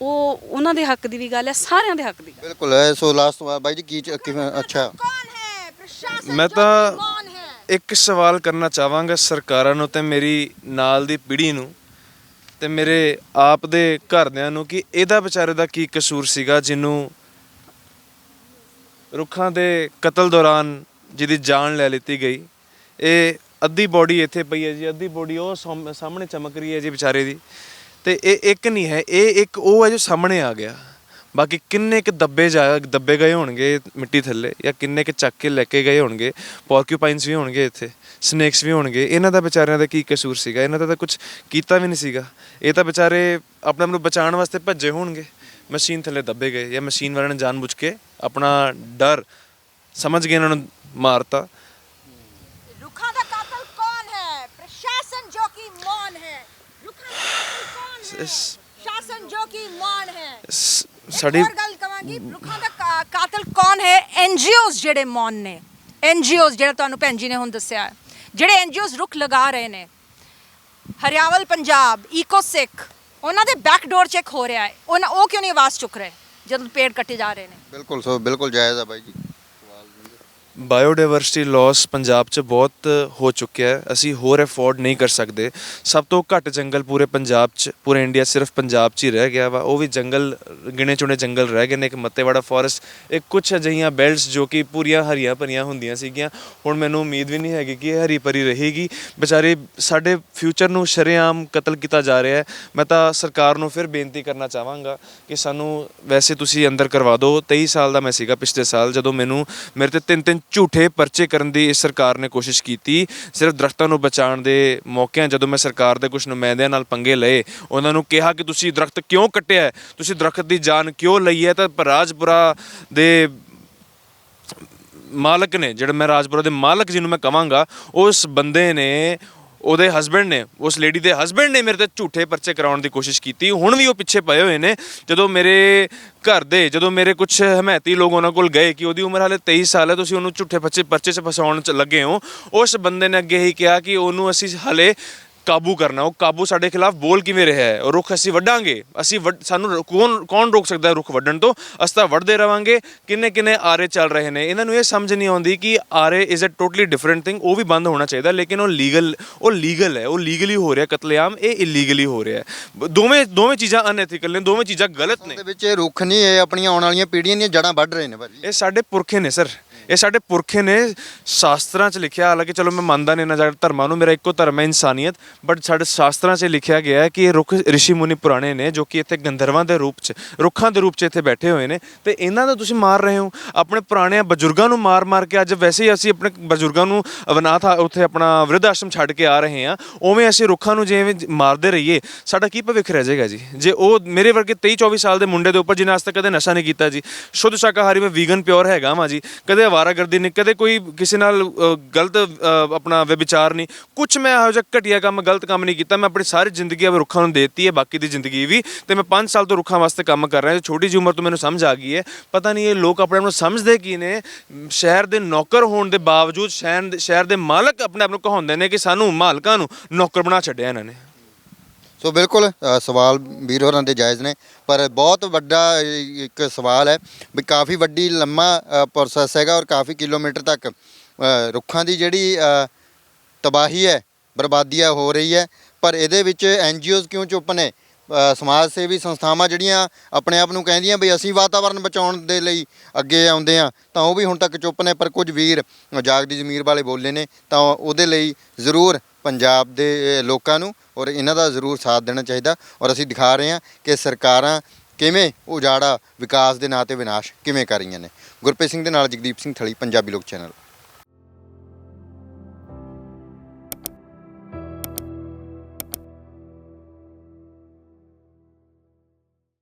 ਉਹ ਉਹਨਾਂ ਦੇ ਹੱਕ ਦੀ ਵੀ ਗੱਲ ਹੈ ਸਾਰਿਆਂ ਦੇ ਹੱਕ ਦੀ ਗੱਲ ਬਿਲਕੁਲ ਹੈ ਸੋ ਲਾਸਟ ਵਾਰ ਬਾਈ ਜੀ ਕੀ ਕਿਵੇਂ ਅੱਛਾ। ਕੌਣ ਹੈ? ਪ੍ਰਸ਼ਾਸਨ ਮੈਂ ਤਾਂ ਇੱਕ ਸਵਾਲ ਕਰਨਾ ਚਾਹਾਂਗਾ ਸਰਕਾਰਾਂ ਨੂੰ ਤੇ ਮੇਰੀ ਨਾਲ ਦੀ ਪੀੜ੍ਹੀ ਨੂੰ ਤੇ ਮੇਰੇ ਆਪ ਦੇ ਘਰਦਿਆਂ ਨੂੰ ਕਿ ਇਹਦਾ ਵਿਚਾਰੇ ਦਾ ਕੀ ਕਸੂਰ ਸੀਗਾ ਜਿਹਨੂੰ ਰੁੱਖਾਂ ਦੇ ਕਤਲ ਦੌਰਾਨ ਜਿਹਦੀ ਜਾਨ ਲੈ ਲਿੱਤੀ ਗਈ। ਇਹ ਅੱਧੀ ਬੋਡੀ ਇੱਥੇ ਪਈ ਹੈ ਜੀ, ਅੱਧੀ ਬੋਡੀ ਉਹ ਸਾਹਮ- ਸਾਹਮਣੇ ਚਮਕ ਰਹੀ ਹੈ ਜੀ ਵਿਚਾਰੇ ਦੀ। ਤੇ ਇਹ ਇੱਕ ਨਹੀਂ ਹੈ, ਇਹ ਇੱਕ ਉਹ ਹੈ ਜੋ ਸਾਹਮਣੇ ਆ ਗਿਆ। ਬਾਕੀ ਕਿੰਨੇ ਕੁ ਦੱਬੇ ਜਾ, ਦੱਬੇ ਗਏ ਹੋਣਗੇ ਮਿੱਟੀ ਥੱਲੇ ਜਾਂ ਕਿੰਨੇ ਕੁ ਚੱਕ ਕੇ ਲੈ ਕੇ ਗਏ ਹੋਣਗੇ ਪੋਰਕਿਊਪਾਈਨਸ ਵੀ ਹੋਣਗੇ ਇੱਥੇ ਸਨੇਕਸ ਵੀ ਹੋਣਗੇ। ਇਹਨਾਂ ਦਾ ਵਿਚਾਰਿਆਂ ਦਾ ਕੀ ਕਸੂਰ ਸੀਗਾ? ਇਹਨਾਂ ਦਾ ਤਾਂ ਕੁਝ ਕੀਤਾ ਵੀ ਨਹੀਂ ਸੀਗਾ। ਇਹ ਤਾਂ ਵਿਚਾਰੇ ਆਪਣੇ ਆਪ ਨੂੰ ਬਚਾਉਣ ਵਾਸਤੇ ਭੱਜੇ ਹੋਣਗੇ। ਮਸ਼ੀਨ ਥੱਲੇ ਦੱਬੇ ਗਏ ਜਾਂ ਮਸ਼ੀਨ ਵਾਲਿਆਂ ਨੇ ਜਾਣਬੁੱਝ ਕੇ ਆਪਣਾ ਡਰ ਸਮਝ ਕੇ ਇਹਨਾਂ ਨੂੰ ਮਾਰਤਾ। ਰੁੱਖਾਂ ਦਾ ਕਾਤਲ ਕੌਣ ਹੈ? ਪ੍ਰਸ਼ਾਸਨ ਜੋ ਕਿ ਮੌਨ ਹੈ। ਰੁੱਖਾਂ ਦਾ ਕਾਤਲ ਕੌਣ ਹੈ? ਇਸ- ਸ਼ਾਸਨ ਜੋ ਕਿ ਮੌਨ ਹੈ। ਸ- ਸਾਡੀ ਗੱਲ ਕਵਾਂਗੀ ਰੁੱਖਾਂ ਦਾ ਕਾ- ਕਾਤਲ ਕੌਣ ਹੈ? ਐਨਜੀਓਜ਼ ਜਿਹੜੇ ਮੌਨ ਨੇ। ਐਨਜੀਓਜ਼ ਜਿਹੜਾ ਤੁਹਾਨੂੰ ਭੈਣ ਜੀ ਨੇ ਹੁਣ ਦੱਸਿਆ ਹੈ। ਜਿਹੜੇ ਐਨਜੀਓਜ਼ ਰੁੱਖ ਲਗਾ ਰਹੇ ਨੇ। ਹਰਿਆਵਲ ਪੰਜਾਬ ਈਕੋ ਸਿੱਖ ਉਹਨਾਂ ਦੇ ਬੈਕਡੋਰ ਚੈੱਕ ਹੋ ਰਿਹਾ ਹੈ। ਉਹਨਾਂ ਉਹ ਕਿਉਂ ਨਹੀਂ ਆਵਾਜ਼ ਚੁੱਕ ਰਹੇ ਜਦੋਂ ਪੇੜ ਕੱਟੇ ਜਾ ਰਹੇ ਨੇ? ਬਿਲਕੁਲ ਸੋ ਬਿਲਕੁਲ ਜਾਇਜ਼ ਆ ਬਾਈ ਜੀ। ਬਾਇਓਡਾਇਵਰਸਿਟੀ ਲਾਸ ਪੰਜਾਬ 'ਚ ਬਹੁਤ ਹੋ ਚੁੱਕਿਆ ਹੈ। ਅਸੀਂ ਹੋਰ ਅਫੋਰਡ ਨਹੀਂ ਕਰ ਸਕਦੇ। ਸਭ ਤੋਂ ਘੱਟ ਜੰਗਲ ਪੂਰੇ ਪੰਜਾਬ 'ਚ, ਪੂਰੇ ਇੰਡੀਆ ਸਿਰਫ ਪੰਜਾਬ 'ਚ ਹੀ ਰਹਿ ਗਿਆ ਵਾ। ਉਹ ਵੀ ਜੰਗਲ, ਗਿਣੇ ਚੁਣੇ ਜੰਗਲ ਰਹਿ ਗਏ ਨੇ। ਇੱਕ ਮੱਤੇਵਾੜਾ ਫੋਰੈਸਟ ਇੱਕ ਕੁਝ ਅਜਿਹੀਆਂ ਬੈਲਟਸ ਜੋ ਕਿ ਪੂਰੀਆਂ ਹਰੀਆਂ ਭਰੀਆਂ ਹੁੰਦੀਆਂ ਸੀਗੀਆਂ। ਹੁਣ ਮੈਨੂੰ ਉਮੀਦ ਵੀ ਨਹੀਂ ਹੈਗੀ ਕਿ ਇਹ ਹਰੀ ਭਰੀ ਰਹੇਗੀ। ਵਿਚਾਰੇ ਸਾਡੇ ਫਿਊਚਰ ਨੂੰ ਸ਼ਰੇਆਮ ਕਤਲ ਕੀਤਾ ਜਾ ਰਿਹਾ ਹੈ। ਮੈਂ ਤਾਂ ਸਰਕਾਰ ਨੂੰ ਫਿਰ ਬੇਨਤੀ ਕਰਨਾ ਚਾਹਾਂਗਾ ਕਿ ਸਾਨੂੰ ਵੈਸੇ ਤੁਸੀਂ ਅੰਦਰ ਕਰਵਾ ਦਿਓ। 23 ਸਾਲ ਦਾ ਮੈਂ ਸੀਗਾ ਪਿਛਲੇ ਸਾਲ, ਜਦੋਂ ਮੈਨੂੰ ਮੇਰੇ ਤੇ ਤਿੰਨ ਤਿੰਨ ਝੂਠੇ ਪਰਚੇ ਕਰਨ ਦੀ ਇਸ ਸਰਕਾਰ ਨੇ ਕੋਸ਼ਿਸ਼ ਕੀਤੀ ਸਿਰਫ ਦਰਖਤਾਂ ਨੂੰ ਬਚਾਉਣ ਦੇ ਮੌਕਿਆਂ ਜਦੋਂ ਮੈਂ ਸਰਕਾਰ ਦੇ ਕੁਝ ਨੁਮਾਇੰਦਿਆਂ ਨਾਲ ਪੰਗੇ ਲਏ, ਉਹਨਾਂ ਨੂੰ ਕਿਹਾ ਕਿ ਤੁਸੀਂ ਦਰਖਤ ਕਿਉਂ ਕੱਟਿਆ ਹੈ? ਤੁਸੀਂ ਦਰਖਤ ਦੀ ਜਾਨ ਕਿਉਂ ਲਈ ਹੈ ਤਾਂ ਰਾਜਪੁਰਾ ਦੇ ਮਾਲਕ ਨੇ, ਜਿਹੜਾ ਮੈਂ ਰਾਜਪੁਰਾ ਦੇ ਮਾਲਕ ਜਿਹਨੂੰ ਮੈਂ ਕਵਾਂਗਾ, ਉਸ ਬੰਦੇ ਨੇ ਉਹਦੇ ਹਸਬੰਡ ਨੇ, ਉਸ ਲੇਡੀ ਦੇ ਹਸਬੰਡ ਨੇ ਮੇਰੇ ਤੇ ਝੂਠੇ ਪਰਚੇ ਕਰਾਉਣ ਦੀ ਕੋਸ਼ਿਸ਼ ਕੀਤੀ। ਹੁਣ ਵੀ ਉਹ ਪਿੱਛੇ ਪਏ ਹੋਏ ਨੇ। ਜਦੋਂ ਮੇਰੇ ਘਰ ਦੇ, ਜਦੋਂ ਮੇਰੇ ਕੁਝ ਹਮਾਇਤੀ ਲੋਕ ਉਹਨਾਂ ਕੋਲ ਗਏ ਕਿ ਉਹਦੀ ਉਮਰ ਹਾਲੇ 23 ਸਾਲ ਹੈ, ਤੁਸੀਂ ਉਹਨੂੰ ਝੂਠੇ ਪਰਚੇ ਪਰਚੇ 'ਚ ਫਸਾਉਣ 'ਚ ਲੱਗੇ ਹੋ, ਉਸ ਬੰਦੇ ਨੇ ਅੱਗੇ ਹੀ ਕਿਹਾ ਕਿ ਉਹਨੂੰ ਅਸੀਂ ਹਾਲੇ ਕਾਬੂ ਕਰਨਾ ਉਹ ਕਾਬੂ ਸਾਡੇ ਖਿਲਾਫ ਬੋਲ ਕਿਵੇਂ ਰਿਹਾ ਹੈ? ਉਹ ਰੁੱਖ ਅਸੀਂ ਵੱਢਾਂਗੇ? ਅਸੀਂ ਸਾਨੂੰ ਕੌਣ ਕੌਣ ਰੋਕ ਸਕਦਾ ਹੈ ਰੁੱਖ ਵੱਢਣ ਤੋਂ? ਅਸੀਂ ਤਾਂ ਵੱਢਦੇ ਰਵਾਂਗੇ। ਕਿੰਨੇ ਕਿੰਨੇ ਆਰੇ ਚੱਲ ਰਹੇ ਨੇ? ਇਹਨਾਂ ਨੂੰ ਇਹ ਸਮਝ ਨਹੀਂ ਆਉਂਦੀ ਕਿ ਆਰੇ is a totally different thing ਉਹ ਵੀ ਬੰਦ ਹੋਣਾ ਚਾਹੀਦਾ ਲੇਕਿਨ ਉਹ ਲੀਗਲ ਉਹ ਲੀਗਲ ਹੈ ਉਹ ਲੀਗਲੀ ਹੋ ਰਿਹਾ ਕਤਲੇਆਮ ਇਹ ਇਲੀਗਲੀ ਹੋ ਰਿਹਾ ਦੋਵੇਂ ਦੋਵੇਂ ਚੀਜ਼ਾਂ ਅਨਐਥੀਕਲ ਨੇ ਦੋਵੇਂ ਚੀਜ਼ਾਂ ਗਲਤ ਨੇ। ਦੇ ਵਿੱਚ ਇਹ ਰੁੱਖ ਨਹੀਂ ਇਹ ਆਪਣੀਆਂ ਆਉਣ ਵਾਲੀਆਂ ਪੀੜ੍ਹੀਆਂ ਦੀਆਂ ਜੜਾਂ ਵੱਢ ਰਹੇ ਨੇ ਭਾਜੀ। ਇਹ ਸਾਡੇ ਪੁਰਖੇ ਨੇ ਸਰ। ਇਹ ਸਾਡੇ ਪੁਰਖੇ ਨੇ ਸ਼ਾਸਤਰਾਂ 'ਚ ਲਿਖਿਆ, ਹਾਲਾਂਕਿ ਚਲੋ ਮੈਂ ਮੰਨਦਾ ਨਹੀਂ ਨਾ ਜਿਹੜੇ ਧਰਮਾਂ ਨੂੰ, ਮੇਰਾ ਇੱਕੋ ਧਰਮ ਹੈ ਇਨਸਾਨੀਅਤ ਬਟ ਸਾਡੇ ਸ਼ਾਸਤਰਾਂ 'ਚ ਲਿਖਿਆ ਗਿਆ ਹੈ ਕਿ ਇਹ ਰੁੱਖ ਰਿਸ਼ੀ ਮੁਨੀ ਪੁਰਾਣੇ ਨੇ ਜੋ ਕਿ ਇੱਥੇ ਗੰਧਰਵਾਂ ਦੇ ਰੂਪ 'ਚ, ਰੁੱਖਾਂ ਦੇ ਰੂਪ 'ਚ ਇੱਥੇ ਬੈਠੇ ਹੋਏ ਨੇ। ਤੇ ਇਹਨਾਂ ਦਾ ਤੁਸੀਂ ਮਾਰ ਰਹੇ ਹੋ, ਆਪਣੇ ਪੁਰਾਣੇ ਬਜ਼ੁਰਗਾਂ ਨੂੰ ਮਾਰ-ਮਾਰ ਕੇ ਅੱਜ ਵੈਸੇ ਹੀ ਅਸੀਂ ਆਪਣੇ ਬਜ਼ੁਰਗਾਂ ਨੂੰ ਅਵਨਾਥ ਉੱਥੇ ਆਪਣਾ ਵਿਰਧ ਆਸ਼ਰਮ ਛੱਡ ਕੇ ਆ ਰਹੇ ਹਾਂ, ਉਵੇਂ ਅਸੀਂ ਰੁੱਖਾਂ ਨੂੰ ਜਿਵੇਂ ਮਾਰਦੇ ਰਹੀਏ, ਸਾਡਾ ਕੀ ਭਵਿੱਖ ਰਹਿ ਜਾਏਗਾ ਜੀ? ਜੇ ਉਹ ਮੇਰੇ ਵਰਗੇ 23 24 ਸਾਲ ਦੇ ਮੁੰਡੇ ਦੇ ਉੱਪਰ ਜਿਹਨੇ ਅੱਜ ਤੱਕ ਕਦੇ ਨਸ਼ਾ ਨਹੀਂ ਕੀਤਾ ਜੀ, ਸ਼ੁੱਧ ਸ਼ਾਕਾਹਾਰੀ ਮੈਂ ਵੀਗਨ ਪਿਓਰ ਹੈਗਾ ਵਾਂ ਜੀ, ਕਦੇ ਅਵਾਰਾਗਰਦੀ ਨਹੀਂ ਕਦੇ ਕੋਈ ਕਿਸੇ ਨਾਲ ਅ, ਗਲਤ ਅ, ਆਪਣਾ ਵਿਚਾਰ ਨਹੀਂ। ਕੁਝ ਮੈਂ ਇਹੋ ਜਿਹਾ ਘਟੀਆ ਕੰਮ ਗਲਤ ਕੰਮ ਨਹੀਂ ਕੀਤਾ। ਮੈਂ ਆਪਣੀ ਸਾਰੀ ਜ਼ਿੰਦਗੀ ਆ ਰੁੱਖਾਂ ਨੂੰ ਦੇਤੀ ਹੈ ਬਾਕੀ ਦੀ ਜ਼ਿੰਦਗੀ ਵੀ। ਤੇ ਮੈਂ 5 ਸਾਲ ਤੋਂ ਰੁੱਖਾਂ ਵਾਸਤੇ ਕੰਮ ਕਰ ਰਿਹਾ ਛੋਟੀ ਜਿਹੀ ਉਮਰ ਤੋਂ ਮੈਨੂੰ ਸਮਝ ਆ ਗਈ ਹੈ। ਪਤਾ ਨਹੀਂ ਇਹ ਲੋਕ ਆਪਣੇ ਆਪ ਨੂੰ ਸਮਝਦੇ ਕੀ ਨੇ? ਸ਼ਹਿਰ ਦੇ ਨੌਕਰ ਹੋਣ ਦੇ ਬਾਵਜੂਦ ਸ਼ਹਿਰ ਦੇ ਸ਼ਹਿਰ ਦੇ ਮਾਲਕ ਆਪਣੇ ਆਪ ਨੂੰ ਕਹਾਉਂਦੇ ਨੇ ਕਿ ਸਾਨੂੰ ਮਾਲਕਾਂ ਨੂੰ ਨੌਕਰ ਬਣਾ ਛੱਡਿਆ ਇਹਨਾਂ ਨੇ। ਸੋ ਬਿਲਕੁਲ ਅ, ਸਵਾਲ ਵੀਰ ਹੋਰਾਂ ਦੇ ਜਾਇਜ਼ ਨੇ ਪਰ ਬਹੁਤ ਵੱਡਾ ਇ- ਇੱਕ ਸਵਾਲ ਹੈ ਵੀ ਕਾਫੀ ਵੱਡੀ ਲੰਮਾ ਪ੍ਰੋਸੈਸ ਹੈਗਾ ਔਰ ਕਾਫੀ ਕਿਲੋਮੀਟਰ ਤੱਕ ਅ, ਰੁੱਖਾਂ ਦੀ ਜਿਹੜੀ ਅ, ਤਬਾਹੀ ਹੈ ਬਰਬਾਦੀ ਹੈ ਹੋ ਰਹੀ ਹੈ ਪਰ ਇਹਦੇ ਵਿੱਚ ਐਨਜੀਓਜ਼ ਕਿਉਂ ਚੁੱਪ ਨੇ? ਅ, ਸਮਾਜ ਸੇਵੀ ਸੰਸਥਾਵਾਂ ਜਿਹੜੀਆਂ ਆਪਣੇ ਆਪ ਨੂੰ ਕਹਿੰਦੀਆਂ ਵੀ ਅਸੀਂ ਵਾਤਾਵਰਣ ਬਚਾਉਣ ਦੇ ਲਈ ਅੱਗੇ ਆਉਂਦੇ ਆ ਤਾਂ ਉਹ ਵੀ ਹੁਣ ਤੱਕ ਚੁੱਪ ਨੇ ਪਰ ਕੁਝ ਵੀਰ ਜਾਗਦੀ ਜ਼ਮੀਰ ਵਾਲੇ ਬੋਲੇ ਨੇ ਤਾਂ ਉਹਦੇ ਲਈ ਜ਼ਰੂਰ ਪੰਜਾਬ ਦੇ ਅ, ਲੋਕਾਂ ਨੂੰ ਔਰ ਇਹਨਾਂ ਦਾ ਜ਼ਰੂਰ ਸਾਥ ਦੇਣਾ ਚਾਹੀਦਾ ਔਰ ਅਸੀਂ ਦਿਖਾ ਰਹੇ ਹਾਂ ਕਿ ਸਰਕਾਰਾਂ ਕਿਵੇਂ ਉਜਾੜਾ ਵਿਕਾਸ ਦੇ ਨਾਂ ਤੇ ਵਿਨਾਸ਼ ਕਿਵੇਂ ਕਰ ਰਹੀਆਂ ਨੇ। ਗੁਰਪ੍ਰੀਤ ਸਿੰਘ ਦੇ ਨਾਲ ਜਗਦੀਪ ਸਿੰਘ ਥਲੀ ਪੰਜਾਬੀ ਲੋਕ ਚੈਨਲ।